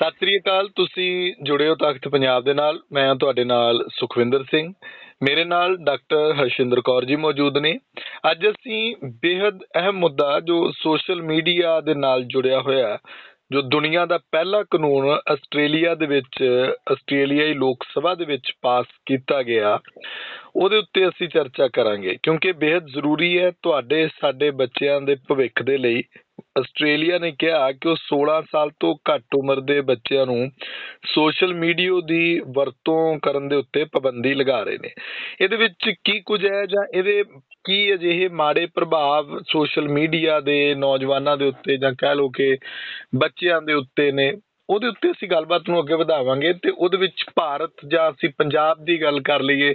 ਸਤਿ ਸ੍ਰੀ ਅਕਾਲ, ਤੁਸੀਂ ਜੁੜੇ ਹੋ ਤਖਤ ਪੰਜਾਬ ਦੇ ਨਾਲ, ਮੈਂ ਤੁਹਾਡੇ ਨਾਲ ਸੁਖਵਿੰਦਰ ਸਿੰਘ। ਮੇਰੇ ਨਾਲ ਡਾਕਟਰ ਹਰਸ਼ਿੰਦਰ ਕੌਰ ਜੀ ਮੌਜੂਦ ਨੇ। ਅੱਜ ਅਸੀਂ ਬੇहद ਅਹਿਮ ਮੁੱਦਾ ਜੋ ਸੋਸ਼ਲ ਮੀਡੀਆ ਦੇ ਨਾਲ ਜੁੜਿਆ ਹੋਇਆ ਜੋ ਦੁਨੀਆ ਦਾ ਪਹਿਲਾ ਕਾਨੂੰਨ ਆਸਟ੍ਰੇਲੀਆ ਦੇ ਵਿੱਚ, ਆਸਟ੍ਰੇਲੀਆਈ ਲੋਕ ਸਭਾ ਦੇ ਵਿੱਚ ਪਾਸ ਕੀਤਾ ਗਿਆ, ਉਹਦੇ ਉੱਤੇ ਅਸੀਂ ਚਰਚਾ ਕਰਾਂਗੇ। ਕਿਉਂਕਿ ਬੇहद ਜ਼ਰੂਰੀ ਹੈ ਤੁਹਾਡੇ, ਸਾਡੇ ਬੱਚਿਆਂ ਦੇ ਭਵਿੱਖ ਦੇ ਲਈ। ਆਸਟ੍ਰੇਲੀਆ ਨੇ ਕਿਹਾ ਕਿ ਉਹ 16 ਸਾਲ ਤੋਂ ਘੱਟ ਉਮਰ ਦੇ ਬੱਚਿਆਂ ਨੂੰ ਸੋਸ਼ਲ ਮੀਡੀਆ ਦੀ ਵਰਤੋਂ ਕਰਨ ਦੇ ਉੱਤੇ ਪਾਬੰਦੀ ਲਗਾ ਰਹੇ ਨੇ। ਇਹਦੇ ਵਿੱਚ ਕੀ ਕੁਝ ਹੈ ਜਾਂ ਇਹਦੇ ਕੀ ਅਜਿਹੇ ਮਾੜੇ ਪ੍ਰਭਾਵ ਸੋਸ਼ਲ ਮੀਡੀਆ ਦੇ ਨੌਜਵਾਨਾਂ ਦੇ ਉੱਤੇ ਜਾਂ ਕਹਿ ਲਓ ਕਿ ਬੱਚਿਆਂ ਦੇ ਉੱਤੇ ਨੇ, ਉਹਦੇ ਉੱਤੇ ਅਸੀਂ ਗੱਲਬਾਤ ਨੂੰ ਅੱਗੇ ਵਧਾਵਾਂਗੇ ਤੇ ਉਹਦੇ ਵਿੱਚ ਭਾਰਤ ਜਾਂ ਅਸੀਂ ਪੰਜਾਬ ਦੀ ਗੱਲ ਕਰ ਲਈਏ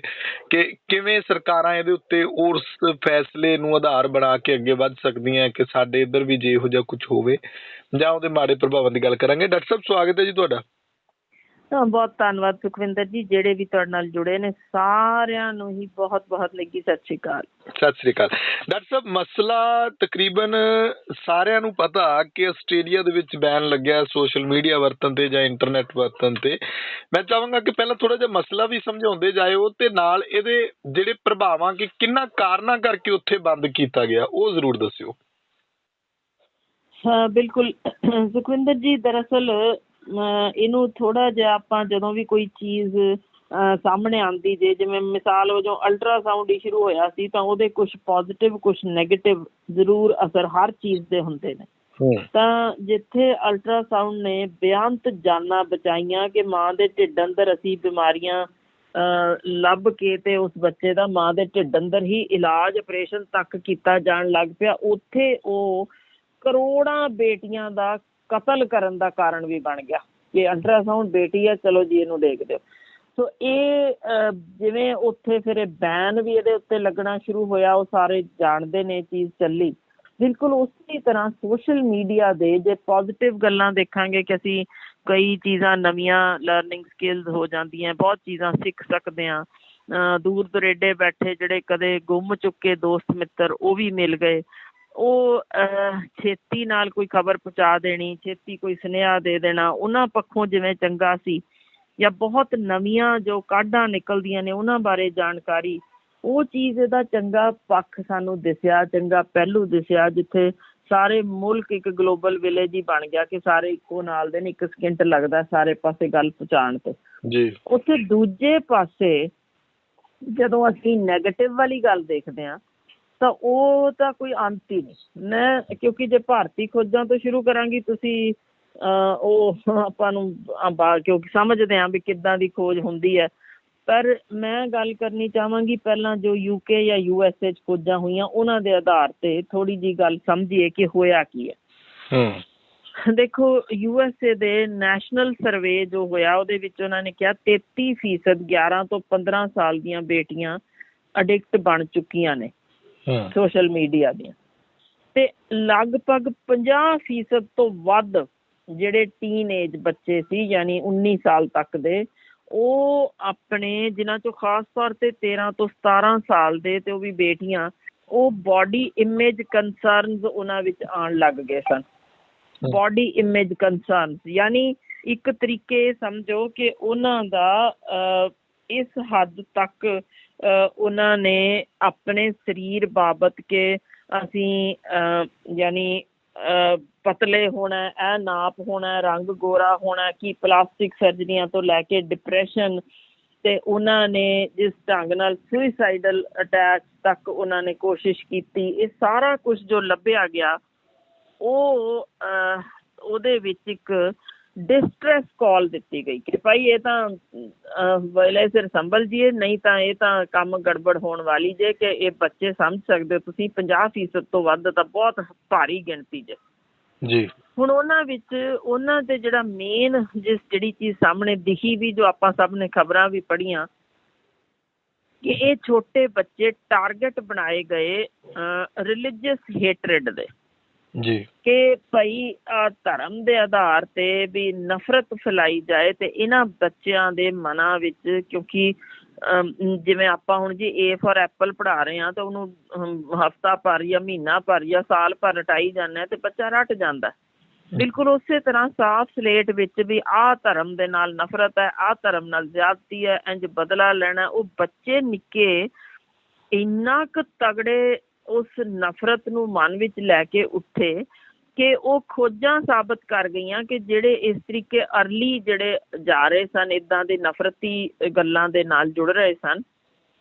ਕਿ ਕਿਵੇਂ ਸਰਕਾਰਾਂ ਇਹਦੇ ਉੱਤੇ ਉਸ ਫੈਸਲੇ ਨੂੰ ਆਧਾਰ ਬਣਾ ਕੇ ਅੱਗੇ ਵੱਧ ਸਕਦੀਆਂ ਕਿ ਸਾਡੇ ਇੱਧਰ ਵੀ ਜੇ ਇਹੋ ਜਿਹਾ ਕੁਝ ਹੋਵੇ ਜਾਂ ਉਹਦੇ ਮਾੜੇ ਪ੍ਰਭਾਵਾਂ ਦੀ ਗੱਲ ਕਰਾਂਗੇ। ਡਾਕਟਰ ਸਾਹਿਬ, ਸਵਾਗਤ ਹੈ ਜੀ ਤੁਹਾਡਾ। ਬਹੁਤ ਧੰਨਵਾਦ ਸੁਖਵਿੰਦਰ ਜੀ ਜਿਹੜੇ ਵੀ ਤੁਹਾਡੇ ਨਾਲ ਜੁੜੇ ਨੇ ਸਾਰਿਆਂ ਨੂੰ ਹੀ ਬਹੁਤ ਬਹੁਤ ਲੱਗੀ ਸਤਿ ਸ਼੍ਰੀ ਅਕਾਲ। ਸਤਿ ਸ੍ਰੀ ਅਕਾਲ। ਡਾਕਟਰ ਸਾਹਿਬ ਮਸਲਾ ਤਕਰੀਬਨ ਸਾਰਿਆਂ ਨੂੰ ਪਤਾ ਕਿ ਆਸਟ੍ਰੇਲੀਆ ਦੇ ਵਿੱਚ ਬੈਨ ਲੱਗਿਆ ਸੋਸ਼ਲ ਮੀਡੀਆ ਵਰਤਨ ਤੇ ਜਾਂ ਇੰਟਰਨੈਟ ਵਰਤਨ ਤੇ। ਮੈਂ ਚਾਹਾਂਗਾ ਕਿ ਪਹਿਲਾਂ ਥੋੜਾ ਜਿਹਾ ਮਸਲਾ ਵੀ ਸਮਝਾਉਂਦੇ ਜਾਇਓ ਤੇ ਨਾਲ ਇਹਦੇ ਜਿਹੜੇ ਪ੍ਰਭਾਵਾਂ ਕਿ ਕਿੰਨਾ ਕਾਰਨਾਂ ਕਰਕੇ ਉੱਥੇ ਬੰਦ ਕੀਤਾ ਗਿਆ ਉਹ ਜ਼ਰੂਰ ਦੱਸਿਓ। ਹਾਂ ਬਿਲਕੁਲ। ਸੁਖਵਿੰਦਰ ਜੀ ਦਰਅਸਲ ਇਹਨੂੰ ਥੋੜਾ ਜਿਹਾ ਆਪਾਂ ਜਦੋਂ ਵੀ ਕੋਈ ਚੀਜ਼ ਸਾਹਮਣੇ ਆਂਦੀ ਜੇ ਜਿਵੇਂ ਮਿਸਾਲ ਵਜੋਂ ਅਲਟਰਾਸਾਊਂਡ ਹੀ ਸ਼ੁਰੂ ਹੋਇਆ ਸੀ ਤਾਂ ਉਹਦੇ ਕੁਝ ਪੋਜ਼ਿਟਿਵ ਕੁਝ 네ਗੇਟਿਵ ਜ਼ਰੂਰ ਅਸਰ ਹਰ ਚੀਜ਼ ਦੇ ਹੁੰਦੇ ਨੇ। ਤਾਂ ਜਿੱਥੇ ਅਲਟਰਾਸਾਊਂਡ ਨੇ ਬੇਅੰਤ ਜਾਨਾਂ ਬਚਾਈਆਂ ਕਿ ਮਾਂ ਦੇ ਢਿੱਡ ਅੰਦਰ ਅਸੀਂ ਬਿਮਾਰੀਆਂ ਲੱਭ ਕੇ ਤੇ ਉਸ ਬੱਚੇ ਦਾ ਮਾਂ ਦੇ ਢਿੱਡ ਅੰਦਰ ਹੀ ਇਲਾਜ ਆਪਰੇਸ਼ਨ ਤੱਕ ਕੀਤਾ ਜਾਣ ਲੱਗ ਪਿਆ ਉੱਥੇ ਉਹ ਕਰੋੜਾਂ ਬੇਟੀਆਂ ਦਾ ਕਤਲ ਕਰਨ ਦਾ ਕਾਰਨ ਵੀ ਬਣ ਗਿਆ। ਕਿ ਅਲਟਰਾਸਾਊਂਡ ਬੇਟੀ ਹੈ ਚਲੋ ਜੀ ਇਹਨੂੰ ਦੇਖ ਦਿਓ। ਸੋ ਇਹ ਜਿਵੇਂ ਉੱਥੇ ਫਿਰ ਇਹ ਬੈਨ ਵੀ ਇਹਦੇ ਉੱਤੇ ਲੱਗਣਾ ਸ਼ੁਰੂ ਹੋਇਆ, ਉਹ ਸਾਰੇ ਜਾਣਦੇ ਨੇ ਚੀਜ਼ ਚੱਲੀ। ਬਿਲਕੁਲ ਉਸੇ ਤਰ੍ਹਾਂ ਸੋਸ਼ਲ ਮੀਡੀਆ ਦੇ ਜੇ ਪੋਜ਼ਿਟਿਵ ਗੱਲਾਂ ਦੇਖਾਂਗੇ ਕਿ ਅਸੀਂ ਕਈ ਚੀਜ਼ਾਂ ਨਵੀਆਂ ਲਰਨਿੰਗ ਸਕਿੱਲਸ ਹੋ ਜਾਂਦੀਆਂ, ਬਹੁਤ ਚੀਜ਼ਾਂ ਸਿੱਖ ਸਕਦੇ ਹਾਂ। ਅਹ ਦੂਰ ਦੁਰੇਡੇ ਬੈਠੇ ਜਿਹੜੇ ਕਦੇ ਗੁੰਮ ਚੁੱਕੇ ਦੋਸਤ ਮਿੱਤਰ ਉਹ ਵੀ ਮਿਲ ਗਏ। ਉਹ ਛੇਤੀ ਨਾਲ ਕੋਈ ਖਬਰ ਪਹੁੰਚਾ ਦੇਣੀ ਛੇਤੀ ਕੋਈ ਸੁਨੇਹਾ ਦੇ ਦੇਣਾ ਉਹਨਾਂ ਪੱਖੋਂ ਜਿਵੇਂ ਚੰਗਾ ਸੀ ਜਾਂ ਬਹੁਤ ਨਵੀਆਂ ਜੋ ਕਾਢਾਂ ਨਿਕਲਦੀਆਂ ਨੇ ਉਹਨਾਂ ਬਾਰੇ ਜਾਣਕਾਰੀ ਉਹ ਚੀਜ਼ ਇਹਦਾ ਚੰਗਾ ਪੱਖ ਸਾਨੂੰ ਦਿਸਿਆ ਚੰਗਾ ਪਹਿਲੂ ਦਿਸਿਆ ਜਿੱਥੇ ਸਾਰੇ ਮੁਲਕ ਇੱਕ ਗਲੋਬਲ ਵਿਲੇਜ ਹੀ ਬਣ ਗਿਆ ਕਿ ਸਾਰੇ ਇੱਕੋ ਨਾਲ ਦੇ ਨੇ ਇੱਕ ਸਕਿੰਟ ਲੱਗਦਾ ਸਾਰੇ ਪਾਸੇ ਗੱਲ ਪਹੁੰਚਾਉਣ ਤੇ। ਜੀ। ਉੱਥੇ ਦੂਜੇ ਪਾਸੇ ਜਦੋਂ ਅਸੀਂ 네ਗੇਟਿਵ ਵਾਲੀ ਗੱਲ ਦੇਖਦੇ ਹਾਂ ਤਾਂ ਉਹ ਤਾਂ ਕੋਈ ਅੰਤ ਹੀ ਨਹੀਂ। ਮੈਂ ਕਿਉਂਕਿ ਜੇ ਭਾਰਤੀ ਖੋਜਾਂ ਤੋਂ ਸ਼ੁਰੂ ਕਰਾਂਗੀ ਤੁਸੀਂ ਉਹ ਆਪਾਂ ਨੂੰ ਬਾ- ਕਿਉਂਕਿ ਸਮਝਦੇ ਹਾਂ ਵੀ ਕਿੱਦਾਂ ਦੀ ਖੋਜ ਹੁੰਦੀ ਹੈ। ਪਰ ਮੈਂ ਗੱਲ ਕਰਨੀ ਚਾਹਾਂਗੀ ਪਹਿਲਾਂ ਜੋ ਯੂਕੇ ਜਾਂ ਯੂਐਸਏ ਚ ਖੋਜਾਂ ਹੋਈਆਂ ਉਹਨਾਂ ਦੇ ਆਧਾਰ ਤੇ ਥੋੜੀ ਜੀ ਗੱਲ ਸਮਝੀਏ ਕਿ ਹੋਇਆ ਕੀ ਹੈ। ਹੂੰ। ਦੇਖੋ ਯੂਐਸਏ ਦੇ ਨੈਸ਼ਨਲ ਸਰਵੇ ਜੋ ਹੋਇਆ ਉਹਦੇ ਵਿੱਚ ਉਹਨਾਂ ਨੇ ਕਿਹਾ 33% 11 ਤੋਂ 15 ਸਾਲ ਦੀਆਂ ਬੇਟੀਆਂ ਅਡਿਕਟ ਬਣ ਚੁੱਕੀਆਂ ਨੇ। ਸੋਸ਼ਲ ਮੀਡੀਆ ਦੀਆਂ। ਤੇ ਲਗਭਗ 50% ਤੋਂ ਵੱਧ ਜਿਹੜੇ ਟੀਨੇਜ ਬੱਚੇ ਸੀ ਯਾਨੀ 19 ਸਾਲ ਤੱਕ ਦੇ ਉਹ ਆਪਣੇ ਜਿਨ੍ਹਾਂ ਚੋਂ ਖਾਸ ਤੌਰ ਤੇ 13 ਤੋਂ 17 ਸਾਲ ਦੇ ਤੇ ਉਹ ਵੀ ਬੇਟੀਆਂ ਉਹ ਬਾਡੀ ਇਮੇਜ ਕਨਸਰਨਸ ਉਹਨਾਂ ਵਿੱਚ ਆਉਣ ਲੱਗ ਗਏ ਸਨ। ਬਾਡੀ ਇਮੇਜ ਕਨਸਰਨਸ ਯਾਨੀ ਇੱਕ ਤਰੀਕੇ ਸਮਝੋ ਕਿ ਉਹਨਾਂ ਦਾ ਇਸ ਹੱਦ ਤੱਕ ਅਹ, ਉਹਨਾਂ ਨੇ ਆਪਣੇ ਸਰੀਰ ਬਾਬਤ ਕੇ ਅਸੀਂ ਅਹ, ਯਾਨੀ ਅਹ, ਪਤਲੇ ਹੋਣਾ ਇਹ ਨਾਪ ਹੋਣਾ ਰੰਗ ਗੋਰਾ ਹੋਣਾ ਕਿ ਪਲਾਸਟਿਕ ਸਰਜਰੀਆਂ ਤੋਂ ਲੈ ਕੇ ਡਿਪਰੈਸ਼ਨ ਤੇ ਉਹਨਾਂ ਨੇ ਜਿਸ ਢੰਗ ਨਾਲ ਸੁਇਸਾਈਡਲ ਅਟੈਕ ਤੱਕ ਉਹਨਾਂ ਨੇ ਕੋਸ਼ਿਸ਼ ਕੀਤੀ ਇਹ ਸਾਰਾ ਕੁਝ ਜੋ ਲੱਭਿਆ ਗਿਆ ਉਹ ਅਹ, ਉਹਦੇ ਵਿੱਚ ਇੱਕ ਡਿਸਟ੍ਰੈਸ ਕਾਲ ਦਿੱਤੀ ਗਈ ਕਿ ਭਾਈ ਇਹ ਤਾਂ ਵੈਲੇ ਸਿਰ ਸੰਭਲ ਜੀਏ ਨਹੀਂ ਤਾਂ ਇਹ ਤਾਂ ਕੰਮ ਗੜਬੜ ਹੋਣ ਵਾਲੀ ਜੇ ਕਿ ਇਹ ਬੱਚੇ ਸਮਝ ਸਕਦੇ ਤੁਸੀਂ 50% ਤੋਂ ਵੱਧ ਤਾਂ ਬਹੁਤ ਭਾਰੀ ਗਿਣਤੀ ਜੇ। ਜੀ। ਹੁਣ ਉਹਨਾਂ ਵਿੱਚ ਉਹਨਾਂ ਤੇ ਜਿਹੜਾ ਮੇਨ ਜਿਸ ਜਿਹੜੀ ਚੀਜ਼ ਸਾਹਮਣੇ ਦਿਖੀ ਵੀ ਜੋ ਆਪਾਂ ਸਭ ਨੇ ਖਬਰਾਂ ਵੀ ਪੜ੍ਹੀਆਂ ਕਿ ਇਹ ਛੋਟੇ ਬੱਚੇ ਟਾਰਗੇਟ ਬਣਾਏ ਗਏ ਰਿਲੀਜੀਅਸ ਹੇਟਰੇਡ ਦੇ। ਜੀ ਕਿ ਭਈ ਆਹ ਧਰਮ ਦੇ ਆਧਾਰ ਤੇ ਵੀ ਨਫ਼ਰਤ ਫੈਲਾਈ ਜਾਏ ਤੇ ਇਹਨਾਂ ਬੱਚਿਆਂ ਦੇ ਮਨਾਂ ਵਿੱਚ ਕਿਉਂਕਿ ਜਿਵੇਂ ਆਪਾਂ ਹੁਣ ਜੀ ਏ ਫॉर ਐਪਲ ਪੜ੍ਹਾ ਰਹੇ ਹਾਂ ਤਾਂ ਉਹਨੂੰ ਹਫਤਾ ਭਰ ਜਾਂ ਮਹੀਨਾ ਭਰ ਜਾਂ ਸਾਲ ਭਰ ਰਟਾਈ ਜਾਂਦਾ ਤੇ ਬੱਚਾ ਰਟ ਜਾਂਦਾ। ਬਿਲਕੁਲ ਉਸੇ ਤਰ੍ਹਾਂ ਸਾਫ਼ ਸਲੇਟ ਵਿੱਚ ਵੀ ਆਹ ਧਰਮ ਦੇ ਨਾਲ ਨਫ਼ਰਤ ਹੈ ਆਹ ਧਰਮ ਨਾਲ ਜ਼ਿਆਦਤੀ ਹੈ ਇੰਜ ਬਦਲਾ ਲੈਣਾ ਉਹ ਬੱਚੇ ਨਿੱਕੇ ਇੰਨਾ ਕੁ ਤਗੜੇ ਉਸ ਨਫ਼ਰਤ ਨੂੰ ਮਨ ਵਿੱਚ ਲੈ ਕੇ ਉੱਠੇ ਕਿ ਉਹ ਖੋਜਾਂ ਸਾਬਤ ਕਰ ਗਈਆਂ ਕਿ ਜਿਹੜੇ ਇਸ ਤਰੀਕੇ ਅਰਲੀ ਜਿਹੜੇ ਜਾ ਰਹੇ ਸਨ ਇਦਾਂ ਦੇ ਨਫ਼ਰਤੀ ਗੱਲਾਂ ਦੇ ਨਾਲ ਜੁੜ ਰਹੇ ਸਨ,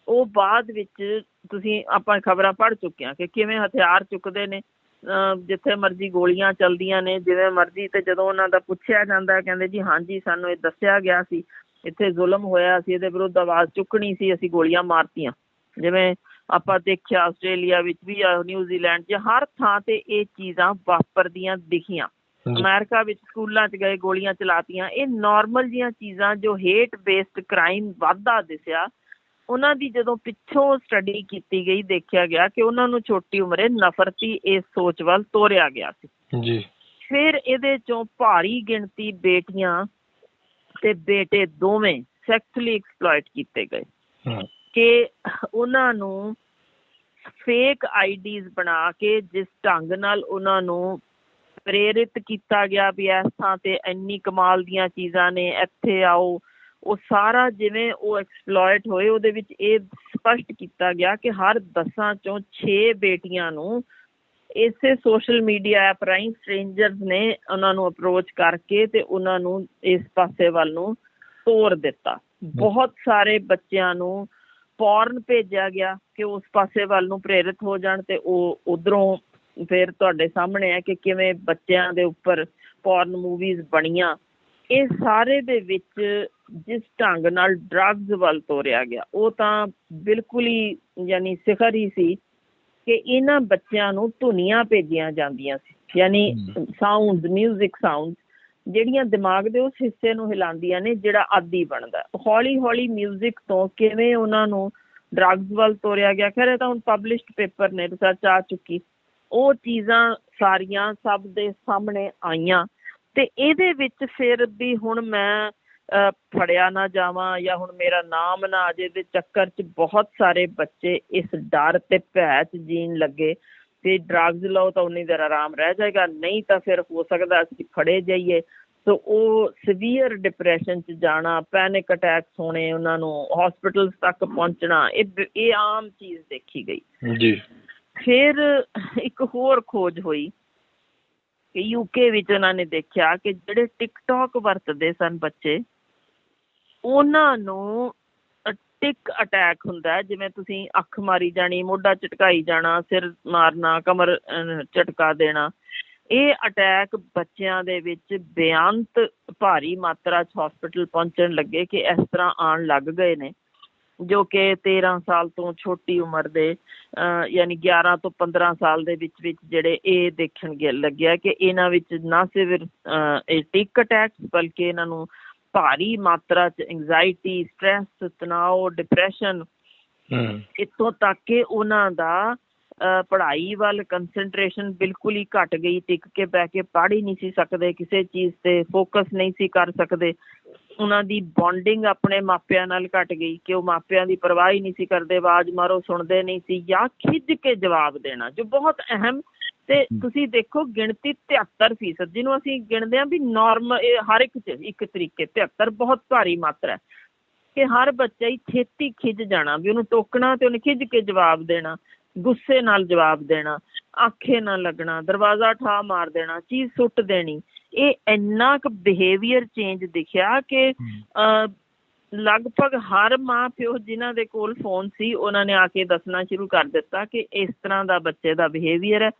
ਉਹ ਬਾਅਦ ਵਿੱਚ ਤੁਸੀਂ ਆਪਾਂ ਖਬਰਾਂ ਪੜ੍ਹ ਚੁੱਕੇ ਹਾਂ ਕਿ ਕਿਵੇਂ ਹਥਿਆਰ ਚੁੱਕਦੇ ਨੇ, ਅਹ ਜਿੱਥੇ ਮਰਜ਼ੀ ਗੋਲੀਆਂ ਚੱਲਦੀਆਂ ਨੇ, ਜਿਵੇਂ ਮਰਜ਼ੀ ਤੇ ਜਦੋਂ ਉਹਨਾਂ ਦਾ ਪੁੱਛਿਆ ਜਾਂਦਾ ਕਹਿੰਦੇ ਜੀ ਹਾਂਜੀ ਸਾਨੂੰ ਇਹ ਦੱਸਿਆ ਗਿਆ ਸੀ, ਇੱਥੇ ਜ਼ੁਲਮ ਹੋਇਆ ਸੀ, ਇਹਦੇ ਵਿਰੁੱਧ ਆਵਾਜ਼ ਚੁੱਕਣੀ ਸੀ, ਅਸੀਂ ਗੋਲੀਆਂ ਮਾਰਤੀਆਂ, ਜਿਵੇਂ ਆਪਾਂ ਦੇਖਿਆ ਆਸਟ੍ਰੇਲੀਆ ਵਿੱਚ ਵੀ ਆ ਨਿਊਜ਼ੀਲੈਂਡ 'ਚ ਹਰ ਥਾਂ ਤੇ ਇਹ ਚੀਜ਼ਾਂ ਵਾਪਰਦੀਆਂ ਦਿਖੀਆਂ। ਅਮਰੀਕਾ ਵਿੱਚ ਸਕੂਲਾਂ 'ਚ ਗਏ ਗੋਲੀਆਂ ਚਲਾਤੀਆਂ ਇਹ ਨਾਰਮਲ ਜੀਆਂ ਚੀਜ਼ਾਂ ਜੋ ਹੇਟ ਬੇਸਡ ਕ੍ਰਾਈਮ ਵਾਧਾ ਦਿਸਿਆ ਉਹਨਾਂ ਦੀ ਜਦੋਂ ਪਿੱਛੋਂ ਸਟੱਡੀ ਕੀਤੀ ਗਈ ਦੇਖਿਆ ਗਿਆ ਕਿ ਉਹਨਾਂ ਨੂੰ ਛੋਟੀ ਉਮਰੇ ਨਫ਼ਰਤੀ ਇਸ ਸੋਚ ਵੱਲ ਤੋਰਿਆ ਗਿਆ ਸੀ। ਜੀ। ਫਿਰ ਇਹਦੇ ਚੋਂ ਭਾਰੀ ਗਿਣਤੀ ਬੇਟੀਆਂ ਤੇ ਬੇਟੇ ਦੋਵੇਂ ਸੈਕਸੁਅਲੀ ਐਕਸਪਲੋਇਟ ਕੀਤੇ ਗਏ। ਕਿ ਉਹਨਾਂ ਨੂੰ ਫੇਕ ਆਈਡੀਜ਼ ਬਣਾ ਕੇ ਜਿਸ ਢੰਗ ਨਾਲ ਉਹਨਾਂ ਨੂੰ ਪ੍ਰੇਰਿਤ ਕੀਤਾ ਗਿਆ ਵੀ ਇਸ ਥਾਂ ਤੇ ਇੰਨੀ ਕਮਾਲ ਦੀਆਂ ਚੀਜ਼ਾਂ ਨੇ ਇੱਥੇ ਆਓ। ਉਹ ਸਾਰਾ ਜਿਵੇਂ ਉਹ ਐਕਸਪਲੋਇਟ ਹੋਏ ਉਹਦੇ ਵਿੱਚ ਇਹ ਸਪਸ਼ਟ ਕੀਤਾ ਗਿਆ ਕਿ ਹਰ ਦਸਾਂ ਚੋਂ 6 ਬੇਟੀਆਂ ਨੂੰ ਇਸੇ ਸੋਸ਼ਲ ਮੀਡੀਆ ਐਪ ਰਾਹੀਂ ਸਟ੍ਰੇਂਜਰਸ ਨੇ ਉਹਨਾਂ ਨੂੰ ਅਪਰੋਚ ਕਰਕੇ ਤੇ ਉਹਨਾਂ ਨੂੰ ਇਸ ਪਾਸੇ ਵੱਲ ਨੂੰ ਤੋਰ ਦਿੱਤਾ। ਬਹੁਤ ਸਾਰੇ ਬੱਚਿਆਂ ਨੂੰ ਪੌਰਨ ਭੇਜਿਆ ਗਿਆ ਕਿ ਉਸ ਪਾਸੇ ਵੱਲ ਨੂੰ ਪ੍ਰੇਰਿਤ ਹੋ ਜਾਣ ਤੇ ਉਹ ਉਧਰੋਂ ਫਿਰ ਤੁਹਾਡੇ ਸਾਹਮਣੇ ਹੈ ਕਿ ਕਿਵੇਂ ਬੱਚਿਆਂ ਦੇ ਉੱਪਰ ਪੌਰਨ ਮੂਵੀਜ਼ ਬਣੀਆਂ। ਇਹ ਸਾਰੇ ਦੇ ਵਿੱਚ ਜਿਸ ਢੰਗ ਨਾਲ ਡਰੱਗਸ ਵੱਲ ਤੋਰਿਆ ਗਿਆ ਉਹ ਤਾਂ ਬਿਲਕੁਲ ਹੀ ਯਾਨੀ ਸਿਖਰ ਹੀ ਸੀ ਕਿ ਇਹਨਾਂ ਬੱਚਿਆਂ ਨੂੰ ਧੁਨੀਆਂ ਭੇਜੀਆਂ ਜਾਂਦੀਆਂ ਸੀ। ਯਾਨੀ ਸਾਊਂਡਸ 뮤직 ਸਾਊਂਡਸ ਜਿਹੜੀਆਂ ਦਿਮਾਗ ਦੇ ਉਸ ਹਿੱਸੇ ਨੂੰ ਹਿਲਾਉਂਦੀਆਂ ਨੇ, ਜਿਹੜਾ ਆਦੀ ਬਣਦਾ। ਹੌਲੀ ਹੌਲੀ 뮤직 ਤੋਂ ਕਿਵੇਂ ਉਹਨਾਂ ਨੂੰ ਡਰੱਗਸ ਵੱਲ ਤੋਰਿਆ ਗਿਆ, ਖੈਰ ਇਹ ਤਾਂ ਹੁਣ ਪਬਲਿਸ਼ਡ ਪੇਪਰ ਨੇ ਰਿਸਰਚ ਆ ਚੁੱਕੀ। ਉਹ ਚੀਜ਼ਾਂ ਸਾਰੀਆਂ ਸਭ ਦੇ ਸਾਹਮਣੇ ਆਈਆਂ। ਤੇ ਇਹਦੇ ਵਿੱਚ ਫਿਰ ਵੀ ਹੁਣ ਮੈਂ ਫੜਿਆ ਨਾ ਜਾਵਾਂ ਜਾਂ ਹੁਣ ਮੇਰਾ ਨਾਮ ਨਾ ਅਜੇ ਦੇ ਚੱਕਰ 'ਚ ਬਹੁਤ ਸਾਰੇ ਬੱਚੇ ਇਸ ਡਰ ਤੇ ਭੈ 'ਚ ਜੀਣ ਲੱਗੇ। ਤੇ ਡਰੱਗਸ ਲਓ ਤਾਂ ਉਨੀ ਦੇਰ ਆਰਾਮ ਰਹਿ ਜਾਏਗਾ ਨਹੀਂ ਤਾਂ ਫਿਰ ਹੋ ਸਕਦਾ ਅਸੀਂ ਫੜੇ ਜਾਈਏ। ਸੋ ਉਹ ਸਿਵੀਅਰ ਡਿਪਰੈਸ਼ਨ 'ਚ ਜਾਣਾ ਪੈਨਿਕ ਅਟੈਕਸ ਹੋਣੇ ਉਹਨਾਂ ਨੂੰ ਹਸਪੀਟਲਸ ਤੱਕ ਪਹੁੰਚਣਾ ਇਹ ਆਮ ਚੀਜ਼ ਦੇਖੀ ਗਈ। ਜੀ। ਫਿਰ ਇੱਕ ਹੋਰ ਖੋਜ ਹੋਈ ਕਿ ਯੂਕੇ ਵਿੱਚ ਉਹਨਾਂ ਨੇ ਦੇਖਿਆ ਕਿ ਜਿਹੜੇ ਟਿਕਟੌਕ ਵਰਤਦੇ ਸਨ ਬੱਚੇ ਉਹਨਾਂ ਨੂੰ ਟਿਕ ਅਟੈਕ ਹੁੰਦਾ ਜਿਵੇਂ ਤੁਸੀਂ ਅੱਖ ਮਾਰੀ ਜਾਣੀ, ਮੋਢਾ ਝਟਕਾਈ ਜਾਣਾ, ਸਿਰ ਮਾਰਨਾ, ਕਮਰ ਝਟਕਾ ਦੇਣਾ, ਇਹ ਅਟੈਕ ਬੱਚਿਆਂ ਦੇ ਵਿੱਚ ਬੇਅੰਤ ਭਾਰੀ ਮਾਤਰਾ 'ਚ ਹਸਪੀਟਲ ਪਹੁੰਚਣ ਲੱਗੇ ਕਿ ਇਸ ਤਰ੍ਹਾਂ ਆਉਣ ਲੱਗ ਗਏ ਨੇ, ਜੋ ਕਿ 13 ਸਾਲ ਤੋਂ ਛੋਟੀ ਉਮਰ ਦੇ ਯਾਨੀ 11 ਤੋਂ 15 ਸਾਲ ਦੇ ਵਿੱਚ ਵਿੱਚ ਜਿਹੜੇ ਇਹ ਦੇਖਣ ਲੱਗਿਆ ਕਿ ਇਹਨਾਂ ਵਿੱਚ ਨਾ ਸਿਰਫ ਇਹ ਟਿਕ ਅਟੈਕ ਬਲਕਿ ਇਹਨਾਂ ਨੂੰ ਭਾਰੀ ਮਾਤਰਾ ਚ ਸਟ੍ਰੈਸ ਤਣਾਅ ਡਿਪਰੈਸ਼ਨ ਹਮ ਇੱਥੋਂ ਤੱਕ ਕਿ ਉਹਨਾਂ ਦਾ ਪੜ੍ਹਾਈ ਵੱਲ ਕੰਸੈਂਟਰੇਸ਼ਨ ਬਿਲਕੁਲ ਹੀ ਘਟ ਗਈ ਟਿਕ ਕੇ ਬਹਿ ਕੇ ਪੜ੍ਹ ਹੀ ਨਹੀਂ ਸੀ ਸਕਦੇ ਕਿਸੇ ਚੀਜ਼ ਤੇ ਫੋਕਸ ਨਹੀਂ ਸੀ ਕਰ ਸਕਦੇ। ਉਹਨਾਂ ਦੀ ਬੌਂਡਿੰਗ ਆਪਣੇ ਮਾਪਿਆਂ ਨਾਲ ਘਟ ਗਈ ਕਿ ਉਹ ਮਾਪਿਆਂ ਦੀ ਪਰਵਾਹ ਹੀ ਨਹੀਂ ਸੀ ਕਰਦੇ ਆਵਾਜ਼ ਮਾਰੋ ਸੁਣਦੇ ਨਹੀਂ ਸੀ ਜਾਂ ਖਿੱਚ ਕੇ ਜਵਾਬ ਦੇਣਾ ਜੋ ਬਹੁਤ ਅਹਿਮ ਤੇ ਤੁਸੀਂ ਦੇਖੋ ਗਿਣਤੀ 73% ਜਿਹਨੂੰ ਅਸੀਂ ਗਿਣਦੇ ਹਾਂ ਵੀ ਨਾਰਮਲ ਹਰ ਇੱਕ ਚ ਇੱਕ ਤਰੀਕੇ 73 ਬਹੁਤ ਭਾਰੀ ਮਾਤਰਾ ਹੈ। ਕਿ ਹਰ ਬੱਚਾ ਹੀ ਛੇਤੀ ਖਿੱਚ ਜਾਣਾ ਵੀ ਉਹਨੂੰ ਟੋਕਣਾ ਤੇ ਉਹਨੇ ਖਿੱਚ ਕੇ ਜਵਾਬ ਦੇਣਾ ਗੁੱਸੇ ਨਾਲ ਜਵਾਬ ਦੇਣਾ ਆਖੇ ਨਾ ਲੱਗਣਾ ਦਰਵਾਜ਼ਾ ਠਾ ਮਾਰ ਦੇਣਾ ਚੀਜ਼ ਸੁੱਟ ਦੇਣੀ। ਇਹ ਇੰਨਾ ਕੁ ਬਿਹੇਵੀਅਰ ਚੇਂਜ ਦਿਖਿਆ ਕਿ ਲਗਭਗ ਹਰ ਮਾਂ ਪਿਓ ਜਿਨ੍ਹਾਂ ਦੇ ਕੋਲ ਫੋਨ ਸੀ ਉਹਨਾਂ ਨੇ ਆ ਕੇ ਦੱਸਣਾ ਸ਼ੁਰੂ ਕਰ ਦਿੱਤਾ ਕਿ ਇਸ ਤਰ੍ਹਾਂ ਦਾ ਬੱਚੇ ਦਾ ਬਿਹੇਵੀਅਰ ਹੈ।